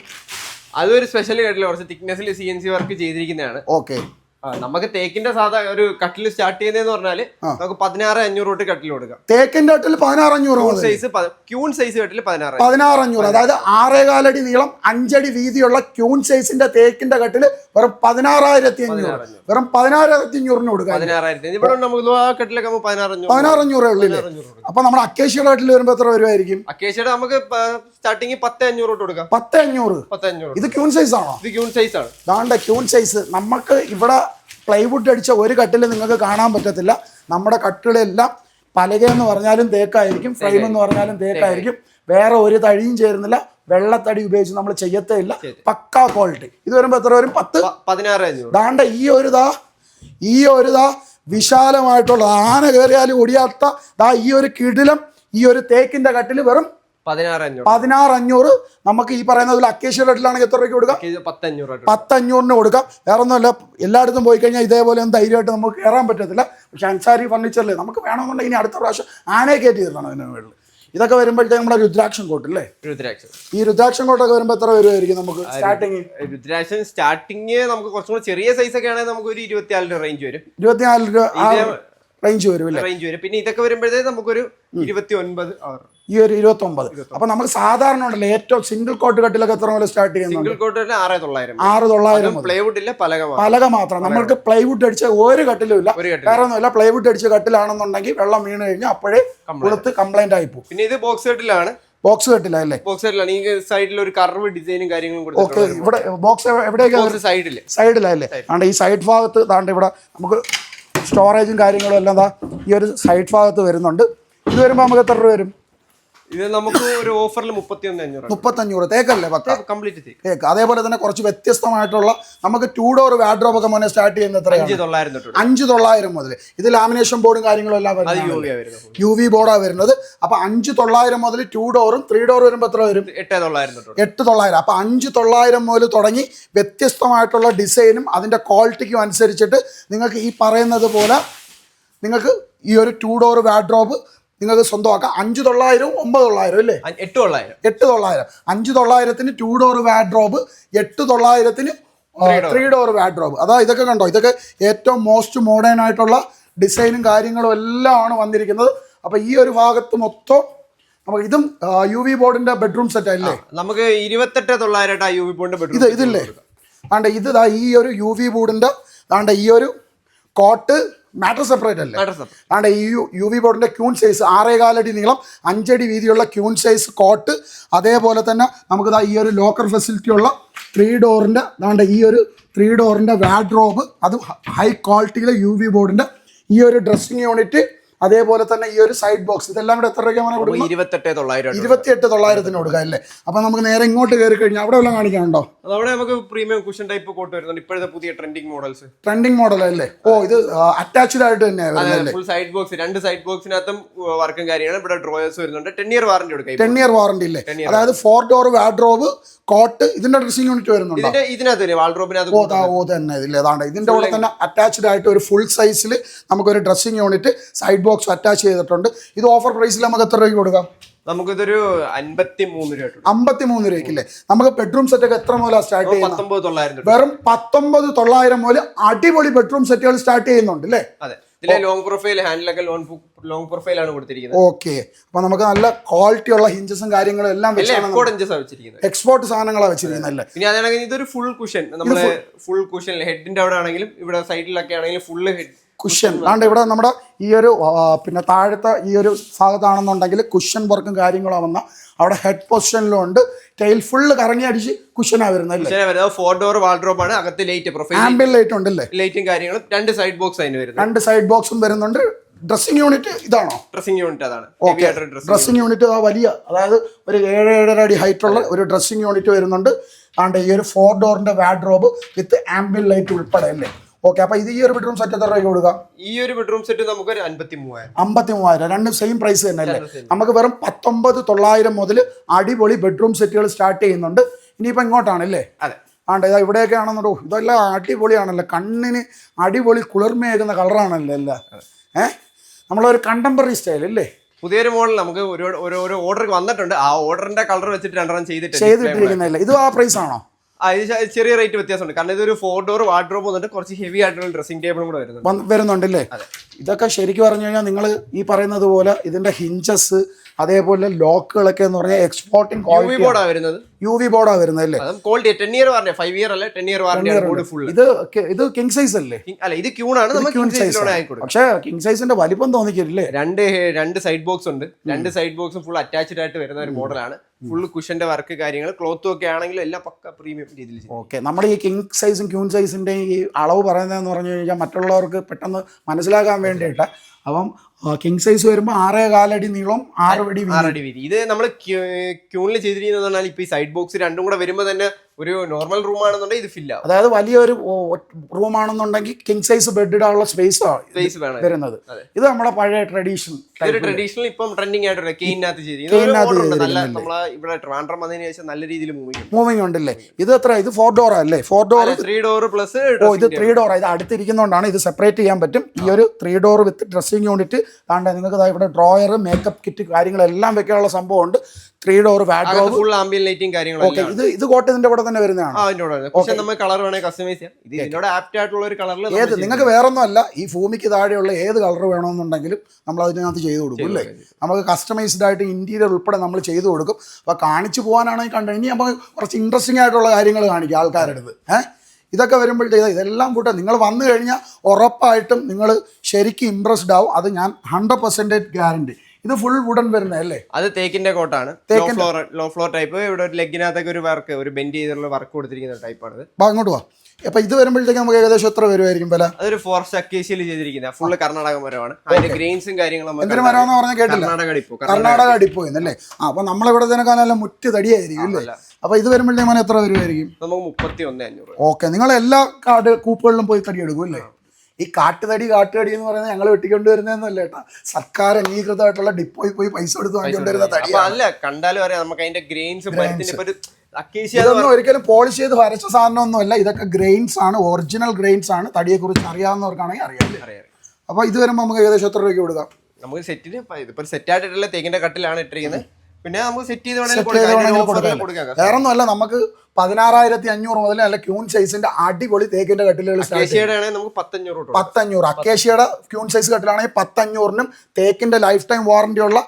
അതൊരു സ്പെഷ്യൽ കേട്ടില്ല കുറച്ച് തിക്നെസ്സിൽ സി എൻ സി വർക്ക് ചെയ്തിരിക്കുന്നതാണ്. ഓക്കെ നമുക്ക് തേക്കിന്റെ സാധാ ഒരു കട്ടിൽ സ്റ്റാർട്ട് ചെയ്യുന്നതെന്ന് പറഞ്ഞാൽ നമുക്ക് പതിനാറ് അഞ്ഞൂറ് തൊട്ട് കട്ടിൽ കൊടുക്കാം. തേക്കിന്റെ കട്ടിൽ പതിനാറ് അഞ്ഞൂറ് സൈസ് ക്യൂൺ സൈസ് കട്ടിൽ പതിനാറ് പതിനാറ് അഞ്ഞൂറ് അതായത് ആറേകാലടി നീളം അഞ്ചടി വീതിയുള്ള ക്യൂൺ സൈസിന്റെ തേക്കിന്റെ കട്ടിൽ വെറും പതിനാറായിരത്തി അഞ്ഞൂറ്. വെറും പതിനാറായിരത്തി അഞ്ഞൂറിന് കൊടുക്കാം. പതിനാറായിരത്തി ഇവിടെ നമുക്ക് ആ കട്ടിലൊക്കെ പതിനാറ് അഞ്ഞൂറ്. പതിനാറ് അഞ്ഞൂറേ ഉള്ളില്ലേ അപ്പൊ നമ്മുടെ അക്കേഷ്യയുടെ കട്ടിൽ വരുമ്പോൾ എത്ര വരുമായിരിക്കും അക്കേഷ്യയുടെ നമുക്ക് സ്റ്റാർട്ടിങ് പത്ത് അഞ്ഞൂറ് തൊട്ട് കൊടുക്കാം. പത്ത് അഞ്ഞൂറ്. പത്ത് അഞ്ഞൂറ് ഇത് ക്യൂൺ സൈസ് ആണോ ഇത് ക്യൂൺ സൈസ് ആണ് ദാണ്ട ക്യൂൺ സൈസ്. നമുക്ക് ഇവിടെ പ്ലൈവുഡ് അടിച്ച ഒരു കട്ടിൽ നിങ്ങൾക്ക് കാണാൻ പറ്റത്തില്ല. നമ്മുടെ കട്ടിലെല്ലാം പലക എന്ന് പറഞ്ഞാലും തേക്കായിരിക്കും ഫ്രെയിം എന്ന് പറഞ്ഞാലും തേക്കായിരിക്കും. വേറെ ഒരു തടിയും ചേരുന്നില്ല. വെള്ളത്തടി ഉപയോഗിച്ച് നമ്മൾ ചെയ്യത്തേ ഇല്ല. പക്കാ ക്വാളിറ്റി ഇത് വരുമ്പോൾ എത്ര വരും? പത്ത്. പതിനാറ് ദാണ്ട ഈ ഒരു ദാ ഈ ഒരു ദാ വിശാലമായിട്ടുള്ള ആന കയറിയാലും ഒടിയാത്ത ദാ ഈ ഒരു കിടിലം ഈ ഒരു തേക്കിന്റെ കട്ടിൽ വെറും പതിനാറ് അഞ്ഞൂറ് നമുക്ക് ഈ പറയുന്നതിൽ അക്കേഷ്യ റേറ്റിലാണെങ്കിൽ എത്ര രൂപയ്ക്ക് കൊടുക്കാം? പത്തഞ്ഞൂറിന് കൊടുക്കാം. വേറെ ഒന്നുമല്ല എല്ലായിടത്തും പോയി കഴിഞ്ഞാൽ ഇതേപോലെ ഒന്നും ധൈര്യമായിട്ട് നമുക്ക് കയറാൻ പറ്റത്തില്ല. പക്ഷെ അൻസാരി ഫർണിച്ചറിൽ നമുക്ക് വേണമെന്നുണ്ടെങ്കിൽ ഇനി അടുത്ത പ്രാവശ്യം ആനയെ കയറ്റി തരണം അതിന് മുകളിൽ ഇതൊക്കെ വരുമ്പോഴത്തേക്ക് നമ്മുടെ രുദ്രാക്ഷൻ കോട്ട് അല്ലേ രുദ്രാക്ഷൻ ഈ രുദ്രാക്ഷൻ കോട്ടൊക്കെ വരുമ്പോൾ എത്ര വരുമായിരിക്കും നമുക്ക് സ്റ്റാർട്ടിങ് രുദ്രാക്ഷൻ സ്റ്റാർട്ടിങ് നമുക്ക് കുറച്ചും കൂടെ ചെറിയ സൈസ് ഒക്കെ ആണെങ്കിൽ നമുക്ക് ഒരു ഇരുപത്തിനാലിന്റെ റേഞ്ച് വരും. ഇരുപത്തിനാല് രൂപ റേഞ്ച് വരും റേഞ്ച് വരും. പിന്നെ ഇതൊക്കെ വരുമ്പോഴത്തേക്ക് നമുക്കൊരു ഇരുപത്തി ഒൻപത് ആറ്. ഈ ഒരു ഇരുപത്തൊമ്പത്. അപ്പൊ നമുക്ക് സാധാരണ ഉണ്ടല്ലോ ഏറ്റവും സിംഗിൾ കോട്ട് കട്ടിലൊക്കെ എത്ര മുതൽ സ്റ്റാർട്ട് ചെയ്യുന്നത് ആറ് തൊള്ളായിരം പലക മാത്രം. നമ്മൾക്ക് പ്ലൈവുഡ് അടിച്ച ഒരു കട്ടിലും ഇല്ല. വേറെ ഒന്നുമില്ല പ്ലൈവുഡ് അടിച്ച കട്ടിലാണെന്നുണ്ടെങ്കിൽ വെള്ളം വീണ് കഴിഞ്ഞാൽ അപ്പോഴേ കൊടുത്ത് കംപ്ലൈന്റ് ആയി പോകും. പിന്നെ ഇത് ബോക്സ് കട്ടിലാണ്. ബോക്സ് കെട്ടില്ല അല്ലേ? ബോക്സ് കെട്ടിലാണ്. ഈ സൈഡിൽ ഒരു കർവ് ഡിസൈനും കാര്യങ്ങളും ഓക്കെ ഇവിടെ ബോക്സ് എവിടെയൊക്കെ സൈഡിൽ സൈഡിലല്ലേ ആണ്ട് ഈ സൈഡ് ഭാഗത്ത് താണ്ട് ഇവിടെ നമുക്ക് സ്റ്റോറേജും കാര്യങ്ങളും എല്ലാം ഈ ഒരു സൈഡ് ഭാഗത്ത് വരുന്നുണ്ട്. ഇത് വരുമ്പോൾ നമുക്ക് എത്ര രൂപ വരും? ഇത് നമുക്ക് ഒരു ഓഫറിൽ മുപ്പത്തി ഒന്ന് അഞ്ഞൂറ് മുപ്പത്തഞ്ഞൂറ് തേക്കല്ലേ പത്ത്? കംപ്ലീറ്റ് തേക്ക്. തേക്ക്. അതേപോലെ തന്നെ കുറച്ച് വ്യത്യസ്തമായിട്ടുള്ള നമുക്ക് ടൂ ഡോർ വാഡ്രോബ് ഒക്കെ മോനെ സ്റ്റാർട്ട് ചെയ്യുന്ന എത്ര അഞ്ച് തൊള്ളായിരം തൊട്ട്. അഞ്ച് തൊള്ളായിരം മുതൽ. ഇത് ലാമിനേഷൻ ബോർഡും കാര്യങ്ങളും എല്ലാം വരുന്നത്. യു വി ബോർഡാണ് വരുന്നത്. അപ്പൊ അഞ്ച് തൊള്ളായിരം മുതൽ ടു ഡോറും ത്രീ ഡോർ വരുമ്പോൾ എത്ര വരും? എട്ട് തൊള്ളായിരം തൊട്ട്. എട്ട് തൊള്ളായിരം. അപ്പൊ അഞ്ച് തൊള്ളായിരം മുതൽ തുടങ്ങി വ്യത്യസ്തമായിട്ടുള്ള ഡിസൈനും അതിന്റെ ക്വാളിറ്റിക്കും അനുസരിച്ചിട്ട് നിങ്ങൾക്ക് ഈ പറയുന്നത് പോലെ നിങ്ങൾക്ക് ഈ ഒരു ടു ഡോർ വാഡ്രോബ് നിങ്ങൾക്ക് സ്വന്തമാക്കാം. അഞ്ച് തൊള്ളായിരവും ഒമ്പത് തൊള്ളായിരം അല്ലേ? എട്ട് തൊള്ളായിരം. എട്ട് തൊള്ളായിരം. അഞ്ച് തൊള്ളായിരത്തിന് ടു ഡോർ വാഡ്രോബ് എട്ട് തൊള്ളായിരത്തിന് ത്രീ ഡോർ വാഡ്രോബ് അതാ ഇതൊക്കെ കണ്ടോ? ഇതൊക്കെ ഏറ്റവും മോസ്റ്റ് മോഡേൺ ആയിട്ടുള്ള ഡിസൈനും കാര്യങ്ങളും എല്ലാം ആണ് വന്നിരിക്കുന്നത്. അപ്പോൾ ഈ ഒരു ഭാഗത്ത് മൊത്തം നമുക്ക് ഇതും യു വി ബോർഡിന്റെ ബെഡ്റൂം സെറ്റ് അല്ലേ നമുക്ക് ഇരുപത്തെട്ട് തൊള്ളായിരം ആ യു വി പോയിന്റ് ബെഡ്റൂം ഇത് ഇതില്ലേ? ആണ്ട് ഇത് ഈ ഒരു യു വി ബോർഡിന്റെ ആണ്ട് ഈ ഒരു കോട്ട് മാറ്റർ സെപ്പറേറ്റ് അല്ലേ? ആണ്ട് ഈ യു യു വി ബോർഡിന്റെ ക്യൂൺ സൈസ് ആറേകാലടി നീളം അഞ്ചടി വീതിയുള്ള ക്യൂൺ സൈസ് കോട്ട് അതേപോലെ തന്നെ നമുക്ക് ഈ ഒരു ലോക്കർ ഫെസിലിറ്റി ഉള്ള ത്രീ ഡോറിന്റെ അതാണ്ട് ഈ ഒരു ത്രീ ഡോറിന്റെ വാഡ്രോബ് അത് ഹൈ ക്വാളിറ്റിയിലെ യു വി ബോർഡിന്റെ ഈ ഒരു ഡ്രസ്സിങ് യൂണിറ്റ് അതേപോലെ തന്നെ ഈ ഒരു സൈഡ് ബോക്സ് ഇതെല്ലാം കൂടെ എത്ര രൂപയ്ക്കാണ് കൊടുക്കുന്നത് കൊടുക്കും ഇരുപത്തെട്ട് തൊള്ളായിരം. ഇരുപത്തിയെട്ട് തൊള്ളായിരത്തിന് കൊടുക്കുക അല്ലേ? അപ്പൊ നമുക്ക് നേരെ ഇങ്ങോട്ട് കയറി കഴിഞ്ഞാൽ അവിടെ എല്ലാം കാണിക്കാനുണ്ടോ? അവിടെ നമുക്ക് പ്രീമിയം കുഷൻ ടൈപ്പ് കോട്ട് വരുന്നുണ്ട്. ഇപ്പോഴത്തെ പുതിയ ട്രെൻഡിങ് മോഡൽസ് ട്രെൻഡിങ് മോഡൽ അല്ലേ? ഓ ഇത് അറ്റാച്ച്ഡ് ആയിട്ട് തന്നെ അല്ലേ? ഫുൾ സൈഡ് ബോക്സ് രണ്ട് സൈഡ് ബോക്സിനകത്തും വർക്കും കാര്യമാണ് ഇവിടെ ഡ്രോയേഴ്സ് വരുന്നുണ്ട്. ടെൻ ഇയർ വാറന്റി കൊടുക്കുക ടെൻ ഇയർ വാറന്റി ഇല്ലേ? അതായത് ഫോർ ഡോർ വാഡ്രോബ് കോട്ട് ഇതിന്റെ ഡ്രസ്സിംഗ് യൂണിറ്റ് വരുന്നുണ്ട്? ഇതിന്റെ ഇതിനകത്ത് വാൾഡ്രോബിനകത്ത് ഓ തന്നെ ഇതില്ലേ അതാണ് ഇതിന്റെ കൂടെ തന്നെ അറ്റാച്ച്ഡ് ആയിട്ട് ഒരു ഫുൾ സൈസിൽ നമുക്കൊരു dressing unit side box attach ചെയ്തിട്ടുണ്ട്. ഇത് ഓഫർ പ്രൈസിൽ നമുക്ക് എത്ര രൂപയ്ക്ക് കൊടുക്കാം? നമുക്കിതൊരു അൻപത്തി മൂന്ന് രൂപ. അമ്പത്തി മൂന്ന് രൂപയ്ക്കില്ലേ നമുക്ക് ബെഡ്റൂം സെറ്റ് ഒക്കെ എത്ര മുതലാണ് സ്റ്റാർട്ട് ചെയ്യുന്നത്? വെറും പത്തൊമ്പത് തൊള്ളായിരം മുതൽ അടിപൊളി ബെഡ്റൂം സെറ്റുകൾ സ്റ്റാർട്ട് ചെയ്യുന്നുണ്ട് അല്ലേ അതെ. ഇതിലെ ലോങ് പ്രൊഫൈൽ ഹാൻഡിലൊക്കെ ലോൺ ലോങ് പ്രൊഫൈൽ ആണ് കൊടുത്തിരിക്കുന്നത്. ഓക്കെ. അപ്പൊ നമുക്ക് നല്ല ക്വാളിറ്റി ഉള്ള ഹിഞ്ചസും കാര്യങ്ങളും എല്ലാം എക്കോഡ് അഞ്ചസ് വെച്ചിരിക്കുന്നത്. എക്സ്പോർട്ട് സാധനങ്ങളാ വെച്ചിരിക്കുന്നത് അല്ലേ? പിന്നെ അതാണെങ്കിൽ ഇതൊരു ഫുൾ കുഷൻ നമ്മൾ ഫുൾ കുഷൻ ഹെഡിന്റെ അവിടെ ആണെങ്കിലും ഇവിടെ സൈഡിലൊക്കെ ആണെങ്കിലും ഫുള്ള് ഹെഡ് കുഷ്യൻ അതുകൊണ്ട് ഇവിടെ നമ്മുടെ ഈ ഒരു പിന്നെ താഴത്തെ ഈ ഒരു ഭാഗത്താണെന്നുണ്ടെങ്കിൽ കുഷ്യൻ വർക്കും കാര്യങ്ങളും വന്ന അവിടെ ഹെഡ് പൊസിഷനിലും ഉണ്ട്. ടൈൽ ഫുള്ള് കറങ്ങി അടിച്ച് കുഷ്യനാ വരുന്നത് അല്ലേ? വരുന്നത്. ഫോർ ഡോർ വാൾഡ്രോബ് ആണ്. അകത്ത് ലൈറ്റ് പ്രൊഫൈൽ ആംബിയൻ ലൈറ്റ് ഉണ്ടല്ലേ ലൈറ്റും കാര്യങ്ങളും. രണ്ട് സൈഡ് ബോക്സ് അതിന് വരുന്നത്. രണ്ട് സൈഡ് ബോക്സും വരുന്നുണ്ട്. ഡ്രസ്സിംഗ് യൂണിറ്റ് ഇതാണോ? ഡ്രസ്സിംഗ് യൂണിറ്റ് അതാണ്. ഓക്കെ ഡ്രസ്സിംഗ് യൂണിറ്റ് ആ വലിയ അതായത് ഒരു ഏഴ് ഏഴര അടി ഹൈറ്റ് ഉള്ള ഒരു ഡ്രസ്സിംഗ് യൂണിറ്റ് വരുന്നുണ്ട്. അതുകൊണ്ട് ഈ ഒരു ഫോർ ഡോറിന്റെ വാഡ്രോബ് വിത്ത് ആംബിൾ ലൈറ്റ് ഉൾപ്പെടെ അല്ലേ? ഓക്കെ അപ്പൊ ഇത് ഈ ഒരു ബെഡ്റൂം സെറ്റ് എത്ര രൂപയ്ക്ക് കൊടുക്കാം? ഈ ഒരു ബെഡ്റൂം സെറ്റ് നമുക്ക് ഒരു അൻപത്തി മൂവായിരം അമ്പത്തി മൂവായിരം രണ്ടും സെയിം പ്രൈസ് തന്നെ അല്ലേ? നമുക്ക് വെറും പത്തൊമ്പത് തൊള്ളായിരം മുതൽ അടിപൊളി ബെഡ്റൂം സെറ്റുകൾ സ്റ്റാർട്ട് ചെയ്യുന്നുണ്ട്. ഇനിയിപ്പോൾ ഇങ്ങോട്ടാണല്ലേ അതെ. ആണ്ട് ഇതാ ഇവിടെയൊക്കെ ആണെന്നുണ്ടോ? ഇതെല്ലാം അടിപൊളിയാണല്ലോ. കണ്ണിന് അടിപൊളി കുളിർമയേകുന്ന കളറാണല്ലോ എല്ലാം. ഏഹ് നമ്മളൊരു കണ്ടംപററി സ്റ്റൈൽ അല്ലേ? പുതിയൊരു മോഡൽ നമുക്ക് ഒരു ഒരു ഓർഡർ വന്നിട്ടുണ്ട്. ആ ഓർഡറിന്റെ കളർ വെച്ചിട്ട് രണ്ടെണ്ണം ചെയ്തിട്ട് ചെയ്തിട്ടിരിക്കുന്നില്ല ഇത് ആ പ്രൈസ് ആണോ? ചെ- ചെറിയ റേറ്റ് വ്യത്യാസമുണ്ട്. കാരണം ഇതൊരു ഫോർ ഡോർ വാർഡ്രോബ് വന്നിട്ട് കുറച്ച് ഹെവി ആയിട്ടുള്ള ഡ്രസ്സിംഗ് ടേബിളും കൂടെ വരുന്നുണ്ട്. വരുന്നുണ്ടല്ലേ ഇതൊക്കെ ശരിക്കും പറഞ്ഞു കഴിഞ്ഞാൽ നിങ്ങൾ ഈ പറയുന്നത് പോലെ ഇതിന്റെ ഹിഞ്ചസ് അതേപോലെ ലോക്കുകളൊക്കെ എന്ന് പറഞ്ഞാൽ എക്സ്പോർട്ടിംഗ് യു വി ബോർഡാണ് വരുന്നത്. അല്ലേ? Quality ten year warranty five year അല്ല? Ten year warranty board full ഇത് ഇത് കിങ് സൈസ് അല്ലേ? അല്ല ഇത് ക്യൂൺ ആണ്. നമുക്ക് ക്യൂൺ സൈസ് പക്ഷേ കിങ് സൈസിന്റെ വലിപ്പം തോന്നിക്കില്ലേ രണ്ട് രണ്ട് സൈഡ് ബോക്സ് ഉണ്ട്. രണ്ട് സൈഡ് ബോക്സും ഫുൾ അറ്റാച്ച്ഡ് ആയിട്ട് വരുന്ന ഒരു മോഡലാണ് ഫുൾ കുഷന്റെ വർക്ക് കാര്യങ്ങൾ ക്ലോത്തും ഒക്കെ ആണെങ്കിലും എല്ലാം പക്ക പ്രീമിയം രീതിയിൽ. ഓക്കെ നമ്മുടെ ഈ കിങ് സൈസും ക്യൂൺ സൈസിന്റെ ഈ അളവ് പറയുന്നതെന്ന് പറഞ്ഞു കഴിഞ്ഞാൽ മറ്റുള്ളവർക്ക് പെട്ടെന്ന് മനസ്സിലാക്കാൻ വേണ്ടിയിട്ട്. അപ്പം കിങ് സൈസ് വരുമ്പോൾ ആറേ കാലടി നീളം ആറ് അടി. ആറടി വീതി. ഇത് നമ്മൾ ക്യൂണിൽ ചെയ്തിരിക്കുന്നത് പറഞ്ഞാൽ ഇപ്പൊ ഈ സൈഡ് ബോക്സ് രണ്ടും കൂടെ വരുമ്പോൾ തന്നെ ഒരു നോർമൽ റൂം ആണെന്നുണ്ടെങ്കിൽ ഇത് ഫില്ല അതായത് വലിയൊരു റൂം ആണെന്നുണ്ടെങ്കിൽ കിങ് സൈസ് ബെഡ് ഇടാനുള്ള സ്പേസ് സ്പേസ് വരുന്നത്. ഇത് നമ്മുടെ പഴയ ട്രഡീഷണൽ ഇതൊരു ട്രഡീഷണൽ ഇപ്പം ട്രെൻഡിങ് ആയിട്ടുള്ള കെയിനകത്ത് കെയിനകത്ത് ചെയ്തിരിക്കുന്നത് നല്ല നമ്മളെ ഇവിടെ ട്രാൻഡ്രം വന്നതിന് ശേഷം നല്ല രീതിയിൽ മൂവിങ് മൂവിങ് ഉണ്ടല്ലേ? ഇത് എത്ര? ഇത് ഫോർ ഡോർ അല്ലേ? Four door three door plus ഓ ഇത് ത്രീ ഡോർ ഇത് അടുത്തിരിക്കുന്നതുകൊണ്ടാണ് ഇത് സെപ്പറേറ്റ് ചെയ്യാൻ പറ്റും. ഈ ഒരു three door with dressing unit താണ്ട നിങ്ങൾക്ക് ഇവിടെ ഡ്രോയർ മേക്കപ്പ് കിറ്റ് കാര്യങ്ങളെല്ലാം വെക്കാനുള്ള സംഭവം ഉണ്ട് three door wardrobe full ambient lighting കാര്യങ്ങളൊക്കെ ഇത് ഇത് കോട്ട് ഇതിന്റെ കൂടെ തന്നെ വരുന്നതാണ്. നിങ്ങൾക്ക് അതിന്റെ ഒന്നും നമുക്ക് കളർ വേണേ കസ്റ്റമൈസ് ചെയ്യാം. ഇത് ഇതിനോട് ആപ്റ്റ് ആയിട്ടുള്ള ഒരു കളറിൽ ഏത്? നിങ്ങൾക്ക് വേറൊന്നും അല്ല ഈ ഭൂമിക്ക് താഴെയുള്ള ഏത് കളർ വേണമെന്നുണ്ടെങ്കിലും നമ്മൾ അതിനകത്ത് ചെയ്തു കൊടുക്കും അല്ലേ? നമുക്ക് കസ്റ്റമൈസ്ഡ് ആയിട്ട് ഇന്റീരിയർ ഉൾപ്പെടെ നമ്മൾ ചെയ്തു കൊടുക്കും. അപ്പോൾ കാണിച്ചു പോകാനാണെങ്കിൽ കണ്ടു ഇനി നമുക്ക് കുറച്ച് ഇൻട്രസ്റ്റിംഗ് ആയിട്ടുള്ള കാര്യങ്ങൾ കാണിക്കും ആൾക്കാരുടെ അടുത്ത്. ഏഹ് ഇതൊക്കെ വരുമ്പോഴത്തേക്ക് ഇതെല്ലാം കൂട്ടെ നിങ്ങൾ വന്നു കഴിഞ്ഞാൽ ഉറപ്പായിട്ടും നിങ്ങൾ ശരിക്കും ഇമ്പ്രസ്ഡ് ആവും. അത് ഞാൻ ഹൺഡ്രഡ് പെർസെന്റേജ് ഗ്യാരണ്ടി ഇത് ഫുൾ വുഡൻ വരുന്നതല്ലേ അത് തേക്കിന്റെ കോട്ടാണ്. ലോ ഫ്ലോർ ടൈപ്പ് ഇവിടെ ഒരു ലെഗിനകത്തൊക്കെ ഒരു വർക്ക് ഒരു ബെൻഡ് ചെയ്തുള്ള വർക്ക് കൊടുത്തിരിക്കുന്ന ടൈപ്പാണ് അങ്ങോട്ട് വാ. അപ്പോൾ ഇത് വരുമ്പോഴത്തേക്ക് നമുക്ക് ഏകദേശം എത്ര വരുമായിരിക്കും വില? അതൊരു ഫോറസ്റ്റ് അക്കേഷ്യയിൽ ചെയ്തിരിക്കുന്ന. ഫുള്ള് കർണാടക മരമാണ് അതിന്റെ ഗ്രെയിൻസും കാര്യങ്ങളും എന്തിനു മരമെന്ന് പറഞ്ഞ കേട്ടില്ല. കർണാടക ഡിപ്പോ കർണാടക ഡിപ്പോയിൽ അല്ലേ ആ അപ്പോൾ നമ്മളിവിടെ തന്നെ കാണാൻ മുറ്റ് തടിയായിരിക്കും അല്ലേ. അപ്പോൾ ഇത് വരുമ്പോഴത്തേക്ക് എത്ര വരുമായിരിക്കും നമുക്ക് മുപ്പത്തി ഒന്ന് അഞ്ഞൂറ് ഓക്കെ നിങ്ങൾ എല്ലാ കാട് കൂപ്പുകളിലും പോയി തടി എടുക്കും അല്ലേ? ഈ കാട്ടുതടി കാട്ടുതടി എന്ന് പറയുന്നത് ഞങ്ങൾ വെട്ടിക്കൊണ്ട് വരുന്നതെന്നല്ല കേട്ടാ. സർക്കാർ അംഗീകൃതമായിട്ടുള്ള ഡിപ്പോയിൽ പോയി പൈസ കൊടുത്ത് വാങ്ങിക്കൊണ്ടിരുന്ന തടി അല്ല കണ്ടാലും അറിയാം നമുക്ക് അതിന്റെ ഗ്രെയിൻസ് ഇതൊന്നും ഒരിക്കലും പോളിഷ് ചെയ്ത് വരച്ച സാധനമൊന്നുമല്ല. ഇതൊക്കെ ഗ്രെയിൻസ് ആണ് ഒറിജിനൽ ഗ്രെയിൻസ് ആണ്. തടിയെക്കുറിച്ച് അറിയാവുന്നവർക്കാണെങ്കിൽ അറിയാം അപ്പൊ അപ്പോൾ ഇത് വരുമ്പോൾ നമുക്ക് ഏകദേശം എത്ര രൂപയ്ക്ക് കൊടുക്കാം? നമുക്ക് സെറ്റിന് ഇപ്പൊ സെറ്റ് ആയിട്ടുള്ള തേക്കിന്റെ കട്ടിലാണ് ഇട്ടിരിക്കുന്നത്. പിന്നെ നമുക്ക് സെറ്റ് ചെയ്ത് വേണമെങ്കിൽ കൊടുക്കാം. വേറെ ഒന്നുമല്ല നമുക്ക് പതിനാറായിരത്തി അഞ്ഞൂറ് മുതൽ നല്ല ക്യൂൺ സൈസിന്റെ അടിപൊളി തേക്കിന്റെ കട്ടിലുകൾ പത്തഞ്ഞൂറ് പത്തഞ്ഞൂറ്. അക്കേഷ്യയുടെ ക്യൂൺ സൈസ് കട്ടിലാണെങ്കിൽ പത്തഞ്ഞൂറിനും തേക്കിന്റെ ലൈഫ് ടൈം വാറന്റി ഉള്ള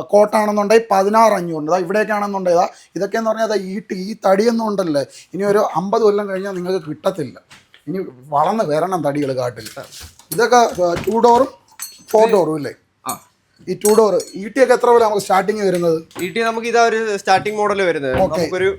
കോട്ടാണെന്നുണ്ടെങ്കിൽ പതിനാറ് അഞ്ഞൂറുണ്ട് ഇവിടേക്കാണെന്നുണ്ടെങ്കിൽ ഇതാ ഇതൊക്കെ എന്ന് പറഞ്ഞാൽ ഈ ടി- ഈ തടിയൊന്നും ഉണ്ടല്ലേ? ഇനി ഒരു അമ്പത് കൊല്ലം കഴിഞ്ഞാൽ നിങ്ങൾക്ക് കിട്ടത്തില്ല. ഇനി വളർന്ന് വരണം തടികൾ കാട്ടിൽ. ഇതൊക്കെ ടൂ ഡോറും ഫോർ ഡോറും ഇല്ലേ? ഈ ടൂ ഡോർ ഈ ടി ഒക്കെ എത്ര വില നമുക്ക് സ്റ്റാർട്ടിങ് വരുന്നത്? ഇ ടി നമുക്ക് ഇതാ ഒരു സ്റ്റാർട്ടിംഗ് മോഡൽ വരുന്നത്. നമുക്കൊരു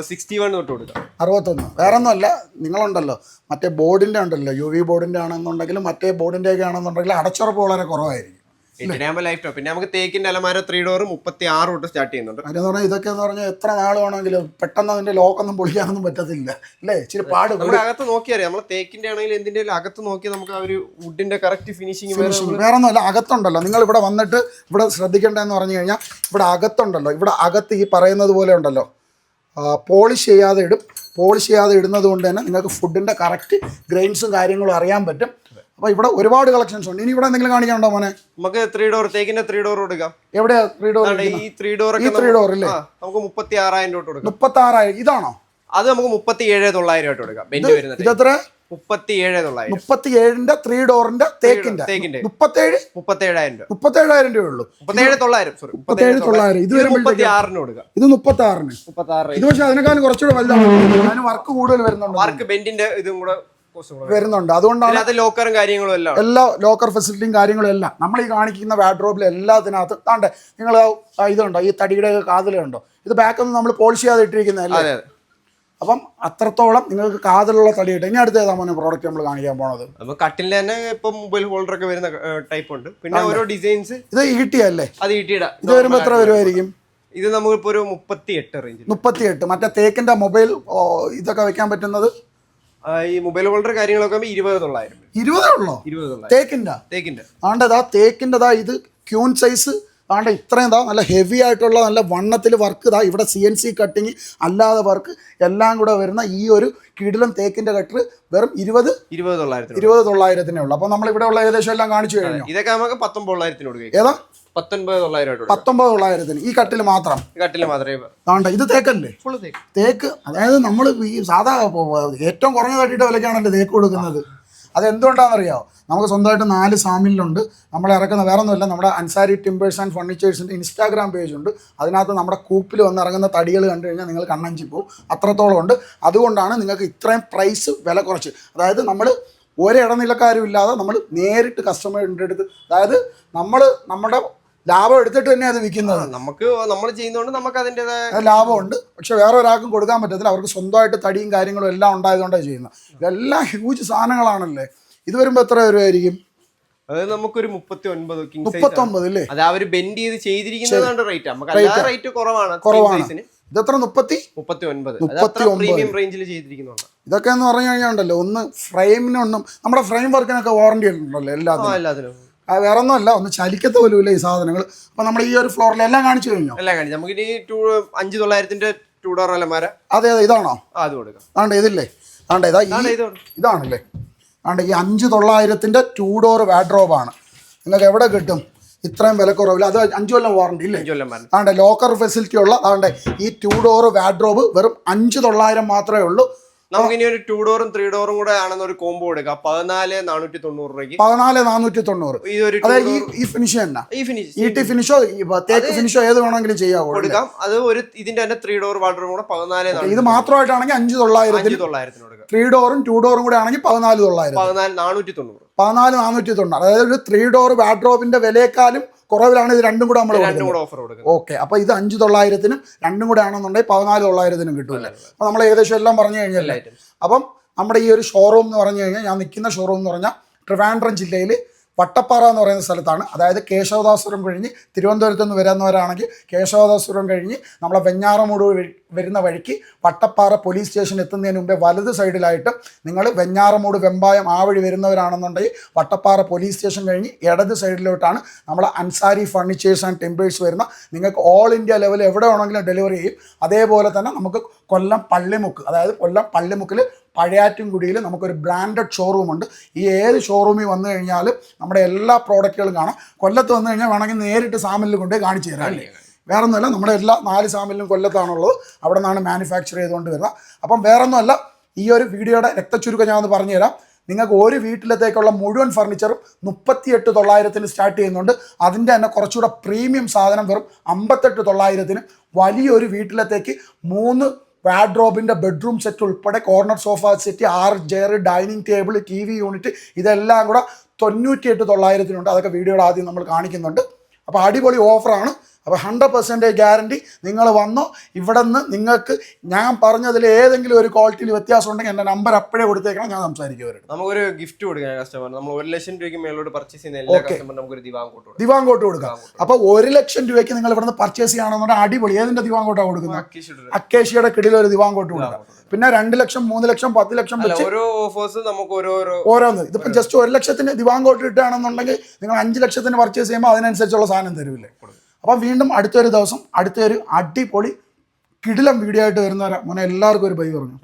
സിക്സ്റ്റി വൺ തൊട്ട് കൊടുക്കാം. അറുപത്തൊന്ന്. വേറെ ഒന്നുമല്ല നിങ്ങളുണ്ടല്ലോ. മറ്റേ ബോർഡിന്റെ ഉണ്ടല്ലോ യു വി ബോർഡിന്റെ ആണെന്നുണ്ടെങ്കിലും മറ്റേ ബോർഡിന്റെ ഒക്കെ ആണെന്നുണ്ടെങ്കിൽ അടച്ചുറപ്പ് വളരെ കുറവായിരിക്കും. എട്ടിനാകുമ്പോൾ ലൈഫ് ടോപ്പ് പിന്നെ നമുക്ക് തേക്കിന്റെ അലമാര ത്രീ ഡോർ മുപ്പത്തി ആറ് തൊട്ട് സ്റ്റാർട്ട് ചെയ്യുന്നുണ്ട്. അതെന്ന് പറഞ്ഞാൽ ഇതൊക്കെ എന്ന് പറഞ്ഞാൽ എത്ര നാൾ വേണമെങ്കിലും പെട്ടെന്ന് അതിന്റെ ലോക്കൊന്നും പൊളിക്കാനൊന്നും പറ്റത്തില്ല. അല്ലേ? ഇച്ചിരി പാട്. നമ്മുടെ അകത്ത് നോക്കിയറിയാം നമ്മൾ തേക്കിന്റെ ആണെങ്കിൽ എന്തിന്റെ അകത്ത് നോക്കി നമുക്ക് ആ ഒരു വുഡിന്റെ കറക്റ്റ് ഫിനിഷിംഗ് വേറെ ഒന്നുമല്ല അകത്തുണ്ടല്ലോ. നിങ്ങൾ ഇവിടെ വന്നിട്ട് ഇവിടെ ശ്രദ്ധിക്കേണ്ടതെന്ന് പറഞ്ഞു കഴിഞ്ഞാൽ ഇവിടെ അകത്തുണ്ടല്ലോ. ഇവിടെ അകത്ത് ഈ പറയുന്നത് പോലെ ഉണ്ടല്ലോ. പോളിഷ് ചെയ്യാതെ ഇടും. പോളിഷ് ചെയ്യാതെ ഇടുന്നത് കൊണ്ട് തന്നെ നിങ്ങൾക്ക് ഫുഡിന്റെ കറക്റ്റ് ഗ്രെയിൻസും കാര്യങ്ങളും അറിയാൻ പറ്റും. അപ്പോൾ ഇവിടെ ഒരുപാട് കളക്ഷൻസ് ഉണ്ട്. ഇനി ഇവിടെ എന്തെങ്കിലും കാണിക്കാനുണ്ടോ മോനെ? നമുക്ക് ത്രീ ഡോർ തേക്കിന്റെ ത്രീ ഡോർ കൊടുക്കാം. എവിടെയാ ത്രീ ഡോർ ഈ ത്രീ ഡോർ ഈ ത്രീ ഡോർ ഇല്ലേ? നമുക്ക് മുപ്പത്തി ആറായിരം രൂപ കൊടുക്കാം. മുപ്പത്തി ആറായിരം ഇതാണോ? അത് നമുക്ക് മുപ്പത്തി ഏഴ് തൊള്ളായിരം ആയിട്ട് കൊടുക്കാം. ഇത് വരുന്നത് ഇതെത്ര? മുപ്പത്തി ഏഴ് തൊള്ളായിരം മുപ്പത്തി ഏഴിന്റെ ത്രീ ഡോറിന്റെ തേക്കിന്റെ. തേക്കിന്റെ. മുപ്പത്തേഴ്? മുപ്പത്തി ഏഴായിരം രൂപ. മുപ്പത്തേഴായിരം രൂപ ഉള്ളൂ. മുപ്പത്തേഴ് തൊള്ളായിരം സോറി മുപ്പത്തേഴ് തൊള്ളായിരം. ഇത് മുപ്പത്തി ആറിന് കൊടുക്കാം. ഇത് മുപ്പത്തി ആറിന് മുപ്പത്തി ആറ് ഇത് പക്ഷെ അതിനേക്കാളും കുറച്ചുകൂടെ വലുതാണ്. അതിന് വർക്ക് കൂടുതൽ വരുന്നുണ്ട് വർക്ക് ബെൻഡിന്റെ ഇതും കൂടെ. വരുന്നുണ്ട്. അതുകൊണ്ടാണ് ലോക്കറും കാര്യങ്ങളും എല്ലാം. എല്ലാ ലോക്കർ ഫെസിലിറ്റിയും കാര്യങ്ങളും എല്ലാം. നമ്മൾ ഈ കാണിക്കുന്ന വാഡ്രോബിൽ എല്ലാത്തിനകത്ത് താണ്ട് നിങ്ങൾ ഇതുണ്ടോ? ഈ തടിയുടെ കാതിലുണ്ടോ? ഇത് ബാക്കൊന്നും നമ്മൾ പോളിഷ് ചെയ്യാതെ ഇട്ടിരിക്കുന്നതല്ലേ? അപ്പം അത്രത്തോളം നിങ്ങൾക്ക് കാതിലുള്ള തടി കിട്ടും ഇനി അടുത്ത ഏതാ മോനെ പ്രോഡക്റ്റ് നമ്മൾ കാണിക്കാൻ പോണത്? അപ്പോൾ തന്നെ ഇപ്പൊ മൊബൈൽ ഹോൾഡർ ഒക്കെ വരുന്ന ടൈപ്പ് ഉണ്ട്. പിന്നെ ഓരോ ഡിസൈൻസ് ഇത് ഈട്ടിയല്ലേ? അത് ഈട്ടിയുടെ. ഇത് വരുമ്പോൾ എത്ര വരുമായിരിക്കും ഇത് നമുക്കിപ്പോ ഒരു മുപ്പത്തി എട്ട് റേഞ്ച് മുപ്പത്തി എട്ട് മറ്റേ തേക്കിന്റെ മൊബൈൽ ഇതൊക്കെ വെക്കാൻ പറ്റുന്നത്? ഈ മൊബൈൽ ഹോൾഡർ കാര്യങ്ങളൊക്കെ ഇരുപത് തൊള്ളായിരം. ഇരുപതേ ഉള്ളോ? ഇരുപത് തൊള്ളായിരം. തേക്കിന്റെ? തേക്കിന്റെ. ആണ്ടതാ തേക്കിന്റെതാ ഇത് ക്യൂൺ സൈസ്. ആണ്ട് ഇത്രയും ഇതാ നല്ല ഹെവി ആയിട്ടുള്ള നല്ല വണ്ണത്തിൽ വർക്ക് ഇതാ ഇവിടെ സി എൻ സി കട്ടിങ് അല്ലാതെ വർക്ക് എല്ലാം കൂടെ വരുന്ന ഈ ഒരു കിടിലം തേക്കിന്റെ കട്ടർ വെറും ഇരുപത് ഇരുപത് തൊള്ളായിരത്തിന് ഇരുപത് തൊള്ളായിരത്തിനേ ഉള്ളൂ. അപ്പോൾ നമ്മൾ ഇവിടെ ഉള്ള ഏകദേശം എല്ലാം കാണിച്ചു കഴിഞ്ഞു. ഇതൊക്കെ നമുക്ക് പത്തൊമ്പത് തൊള്ളായിരത്തിന് ഏതാ? പത്തൊൻപത് തൊള്ളായിരം പത്തൊമ്പത് തൊള്ളായിരത്തിന്. ഈ കട്ടിൽ മാത്രം? കട്ടിൽ മാത്രമേ ആണ്ട ഇത് തേക്കല്ലേ? തേക്ക്. അതായത് നമ്മൾ ഈ സാധാ ഏറ്റവും കുറഞ്ഞ തട്ടിയുടെ വിലക്കാണല്ലോ തേക്ക് കൊടുക്കുന്നത്. അത് എന്തുകൊണ്ടാണെന്നറിയാമോ നമുക്ക് സ്വന്തമായിട്ട് നാല് സാമിലുണ്ട് നമ്മൾ ഇറക്കുന്ന വേറെ ഒന്നുമില്ല നമ്മുടെ അൻസാരി ടിമ്പേഴ്സ് ആൻഡ് ഫർണിച്ചേഴ്സിന്റെ ഇൻസ്റ്റാഗ്രാം പേജ് ഉണ്ട് അതിനകത്ത് നമ്മുടെ കൂപ്പിൽ വന്ന് ഇറങ്ങുന്ന തടികൾ കണ്ടു കഴിഞ്ഞാൽ നിങ്ങൾ കണ്ണഞ്ചി പോകും അത്രത്തോളം ഉണ്ട്. അതുകൊണ്ടാണ് നിങ്ങൾക്ക് ഇത്രയും പ്രൈസ് വില കുറച്ച്. അതായത് നമ്മൾ ഒരിടനിലക്കാരും ഇല്ലാതെ നമ്മൾ നേരിട്ട് കസ്റ്റമറിന്റെ അടുത്ത് അതായത് നമ്മൾ നമ്മുടെ ലാഭം എടുത്തിട്ട് തന്നെ അത് വിൽക്കുന്നത്. നമുക്ക് നമ്മൾ ചെയ്യുന്നതുകൊണ്ട് നമുക്ക് അതിന്റെതായ ലാഭമുണ്ട്. പക്ഷെ വേറെ ഒരാൾക്കും കൊടുക്കാൻ പറ്റത്തില്ല. അവർക്ക് സ്വന്തമായിട്ട് തടിയും കാര്യങ്ങളും എല്ലാം ഉണ്ടായതുകൊണ്ടാണ് ചെയ്യുന്നത്. ഇതെല്ലാം ഹ്യൂജ് സാധനങ്ങളാണല്ലേ? ഇത് വരുമ്പോൾ എത്ര രൂപയായിരിക്കും അതായത് നമുക്കൊരു മുപ്പത്തി ഒൻപത് മുപ്പത്തൊമ്പത് അല്ലേ? അത് അവർ ബെൻഡ് ചെയ്ത് ചെയ്തിരിക്കുന്നതാണ് റേറ്റ് നമുക്ക് റേറ്റ് കുറവാണ്. കുറവാണ്. ഇതെത്ര മുപ്പത്തി? മുപ്പത്തി ഒൻപത് മുപ്പത്തി പ്രീമിയം റേഞ്ചിൽ ചെയ്തിരിക്കുന്നുണ്ട് ഇതൊക്കെ എന്ന് പറഞ്ഞു കഴിഞ്ഞാൽ ഉണ്ടല്ലോ ഒന്ന് ഫ്രെയിമിനൊന്നും നമ്മുടെ ഫ്രെയിം വർക്കിനൊക്കെ വാറണ്ടി ഉണ്ടല്ലോ എല്ലാത്തിനും. എല്ലാത്തിനും. വേറെ ഒന്നുമല്ല ഒന്ന് ചലിക്കത്ത പോലും ഇല്ല ഈ സാധനങ്ങൾ. അപ്പോൾ നമ്മൾ ഈ ഒരു ഫ്ലോറിൽ എല്ലാം കാണിച്ചു കഴിഞ്ഞോ? എല്ലാം കാണിച്ചു. നമുക്ക് ഇനി ടൂ അഞ്ച് തൊള്ളായിരത്തിന്റെ ടൂ ഡോർ അലമാര അതെ അതെ ഇതാണോ? അത് കൊടുക്കാം. ആണ്ട് ഇതില്ലേ? ആണ്ട് ഇതാ. ഇതാണല്ലേ? ആണ്ട് ഈ അഞ്ച് തൊള്ളായിരത്തിന്റെ ടൂ ഡോർ വാഡ്രോബാണ് നിങ്ങൾക്ക് എവിടെ കിട്ടും? ഇത്രയും വിലക്കുറവില്ല അത് അഞ്ചു കൊല്ലം വാറണ്ടി ഇല്ലേ? ആണ്ടെ ലോക്കർ ഫെസിലിറ്റി ഉള്ള അതാണ്ട് ഈ ടൂ ഡോർ വാഡ്രോബ് വെറും അഞ്ച് തൊള്ളായിരം മാത്രമേ ഉള്ളൂ. നമുക്ക് ഇനി ഒരു ടൂ ഡോറും ത്രീ ഡോറും കൂടെ ആണെന്ന് ഒരു കോംബോ എടുക്കാം. പതിനാല് നാനൂറ്റി തൊണ്ണൂറ് രൂപയ്ക്ക്. പതിനാല് നാനൂറ്റി തൊണ്ണൂറ് അതായത് ഈ ഈ ഫിനിഷ് തന്നെ. ഈ ഫിനിഷ് ഈ ടി ഫിനിഷോ തേക്ക് ഫിനിഷോ ഏത് വേണമെങ്കിലും ചെയ്യാം കൊടുക്കാം. അത് ഒരു ഇതിന്റെ തന്നെ ത്രീ ഡോർ വാട്ടറും കൂടെ പതിനാല് ഇത് മാത്രമായിട്ടാണെങ്കിൽ അഞ്ച് തൊള്ളായിരത്തി തൊള്ളായിരത്തിന് കൊടുക്കാം. ത്രീ ഡോറും ടൂ ഡോറും കൂടെ ആണെങ്കിൽ പതിനാല് തൊള്ളായിരം പതിനാല് നാനൂറ്റി തൊണ്ണൂറ് പതിനാല് നാനൂറ്റി തൊണ്ണൂറ് അതായത് ഒരു ത്രീ ഡോർ വാഡ്രോബിന്റെ വിലയേക്കാളും കുറവിലാണ് ഇത് രണ്ടും കൂടെ നമ്മൾ രണ്ടും കൂടെ ഓഫർ കൊടുക്കുന്നത്. ഓക്കെ. അപ്പോൾ ഇത് അഞ്ച് തൊള്ളായിരത്തിനും രണ്ടും കൂടെ ആണെന്നുണ്ടെങ്കിൽ പതിനാല് തൊള്ളായിരത്തിനും കിട്ടുമല്ലേ അപ്പോൾ നമ്മൾ ഏകദേശം എല്ലാം പറഞ്ഞു കഴിഞ്ഞല്ലേ. അപ്പം നമ്മുടെ ഈ ഒരു ഷോറൂം എന്ന് പറഞ്ഞു കഴിഞ്ഞാൽ ഞാൻ നിൽക്കുന്ന ഷോറൂം എന്ന് പറഞ്ഞാൽ ട്രിവാൻഡ്രം ജില്ലയിൽ വട്ടപ്പാറ എന്ന് പറയുന്ന സ്ഥലത്താണ്. അതായത് കേശവദാസുരം കഴിഞ്ഞ് തിരുവനന്തപുരത്ത് നിന്ന് വരുന്നവരാണെങ്കിൽ കേശവദാസുരം കഴിഞ്ഞ് നമ്മളെ വെഞ്ഞാറമൂട് വരുന്ന വഴിക്ക് വട്ടപ്പാറ പോലീസ് സ്റ്റേഷൻ എത്തുന്നതിന് മുമ്പേ വലത് സൈഡിലായിട്ട് നിങ്ങൾ വെഞ്ഞാറമൂട് വെമ്പായം ആ വഴി വരുന്നവരാണെന്നുണ്ടെങ്കിൽ വട്ടപ്പാറ പോലീസ് സ്റ്റേഷൻ കഴിഞ്ഞ് ഇടത് സൈഡിലോട്ടാണ് നമ്മളെ അൻസാരി ഫർണിച്ചേഴ്സ് ആൻഡ് ടെമ്പേഴ്സ് വരുന്ന. നിങ്ങൾക്ക് ഓൾ ഇന്ത്യ ലെവലിൽ എവിടെ വേണമെങ്കിലും ഡെലിവറി ചെയ്യും. അതേപോലെ തന്നെ നമുക്ക് കൊല്ലം പള്ളിമുക്ക് അതായത് കൊല്ലം പള്ളിമുക്കിൽ പഴയാറ്റുംകുടിയിൽ നമുക്കൊരു ബ്രാൻഡഡ് ഷോറൂം ഉണ്ട്. ഈ ഏത് ഷോറൂമിൽ വന്നു കഴിഞ്ഞാലും നമ്മുടെ എല്ലാ പ്രോഡക്റ്റുകളും കാണാം. കൊല്ലത്ത് വന്നു കഴിഞ്ഞാൽ വേണമെങ്കിൽ നേരിട്ട് സാമിലിൽ കൊണ്ടുപോയി കാണിച്ചു തരാം അല്ലേ? വേറെ ഒന്നുമല്ല നമ്മുടെ എല്ലാ നാല് സാമിലും കൊല്ലത്താണുള്ളത്. അവിടെ നിന്നാണ് മാനുഫാക്ചർ ചെയ്തുകൊണ്ട് വരുന്നത് അപ്പം വേറെ ഒന്നുമല്ല ഈ ഒരു വീഡിയോയുടെ രക്തച്ചുരുക്കം ഞാൻ ഒന്ന് പറഞ്ഞുതരാം. നിങ്ങൾക്ക് ഒരു വീട്ടിലത്തേക്കുള്ള മുഴുവൻ ഫർണിച്ചറും മുപ്പത്തിയെട്ട് തൊള്ളായിരത്തിന് സ്റ്റാർട്ട് ചെയ്യുന്നുണ്ട്. അതിന്റെ തന്നെ കുറച്ചുകൂടെ പ്രീമിയം സാധനം വെറും അമ്പത്തെട്ട് തൊള്ളായിരത്തിന് വലിയൊരു വീട്ടിലത്തേക്ക് മൂന്ന് വാഡ്രോബിന്റെ ബെഡ്റൂം സെറ്റ് ഉൾപ്പെടെ കോർണർ സോഫ സെറ്റ് ആറ് chair dining table T V unit ഇതെല്ലാം കൂടെ തൊണ്ണൂറ്റിയെട്ട് തൊള്ളായിരത്തിനുണ്ട്. അതൊക്കെ വീഡിയോയുടെ ആദ്യം നമ്മൾ കാണിക്കുന്നുണ്ട്. അപ്പോൾ അടിപൊളി ഓഫറാണ് അപ്പോൾ ഹൺഡ്രഡ് പെർസെന്റേജ് ഗ്യാരണ്ടി നിങ്ങൾ വന്നോ. ഇവിടെ നിന്ന് നിങ്ങൾക്ക് ഞാൻ പറഞ്ഞതിൽ ഏതെങ്കിലും ഒരു ക്വാളിറ്റിയിൽ വ്യത്യാസം ഉണ്ടെങ്കിൽ എന്റെ നമ്പർ അപ്പോഴേ കൊടുത്തേക്കണം ഞാൻ സംസാരിക്കും അവരുടെ. നമുക്കൊരു ഗിഫ്റ്റ് കൊടുക്കാം കസ്റ്റമർ നമ്മൾ ഒരു ലക്ഷം രൂപയ്ക്ക് മേലോട്ട് പർച്ചേസ് ചെയ്യുന്ന എല്ലാ കസ്റ്റമർ നമുക്കൊരു ദിവാങ്കോട്ട് കൊടുക്കാം. ദിവാങ്കോട്ട് കൊടുക്കാം. അപ്പോൾ ഒരു ലക്ഷം രൂപയ്ക്ക് നിങ്ങൾ ഇവിടുന്ന് പർച്ചേസ് ചെയ്യുകയാണെന്നുണ്ടെങ്കിൽ അടിപൊളി. ഏതിന്റെ ദിവാങ്കോട്ടാണ് കൊടുക്കുന്നത്? അക്കേഷിയുടെ അക്കേഷ്യയുടെ ഒരു ദിവാങ്കോട്ട് കൊടുക്കാം. പിന്നെ രണ്ട് ലക്ഷം മൂന്ന് ലക്ഷം പത്ത് ലക്ഷം വെച്ച് ഓരോ ഓഫേഴ്സ് നമുക്ക് ഓരോരോ ഓരോന്ന്. ഇതിപ്പം ജസ്റ്റ് ഒരു ലക്ഷത്തിന് ദിവാങ്കോട്ട് ഇട്ടാണെന്നുണ്ടെങ്കിൽ നിങ്ങൾ അഞ്ച് ലക്ഷത്തിന് പർച്ചേസ് ചെയ്യുമ്പോൾ അതിനനുസരിച്ചുള്ള സാധനം തരുമില്ലേ അപ്പം വീണ്ടും അടുത്തൊരു ദിവസം അടുത്തൊരു അടിപൊളി കിടിലം വീഡിയോ ആയിട്ട് വരുന്നവരാ. മോനെ എല്ലാവർക്കും ഒരു ബൈ പറഞ്ഞു.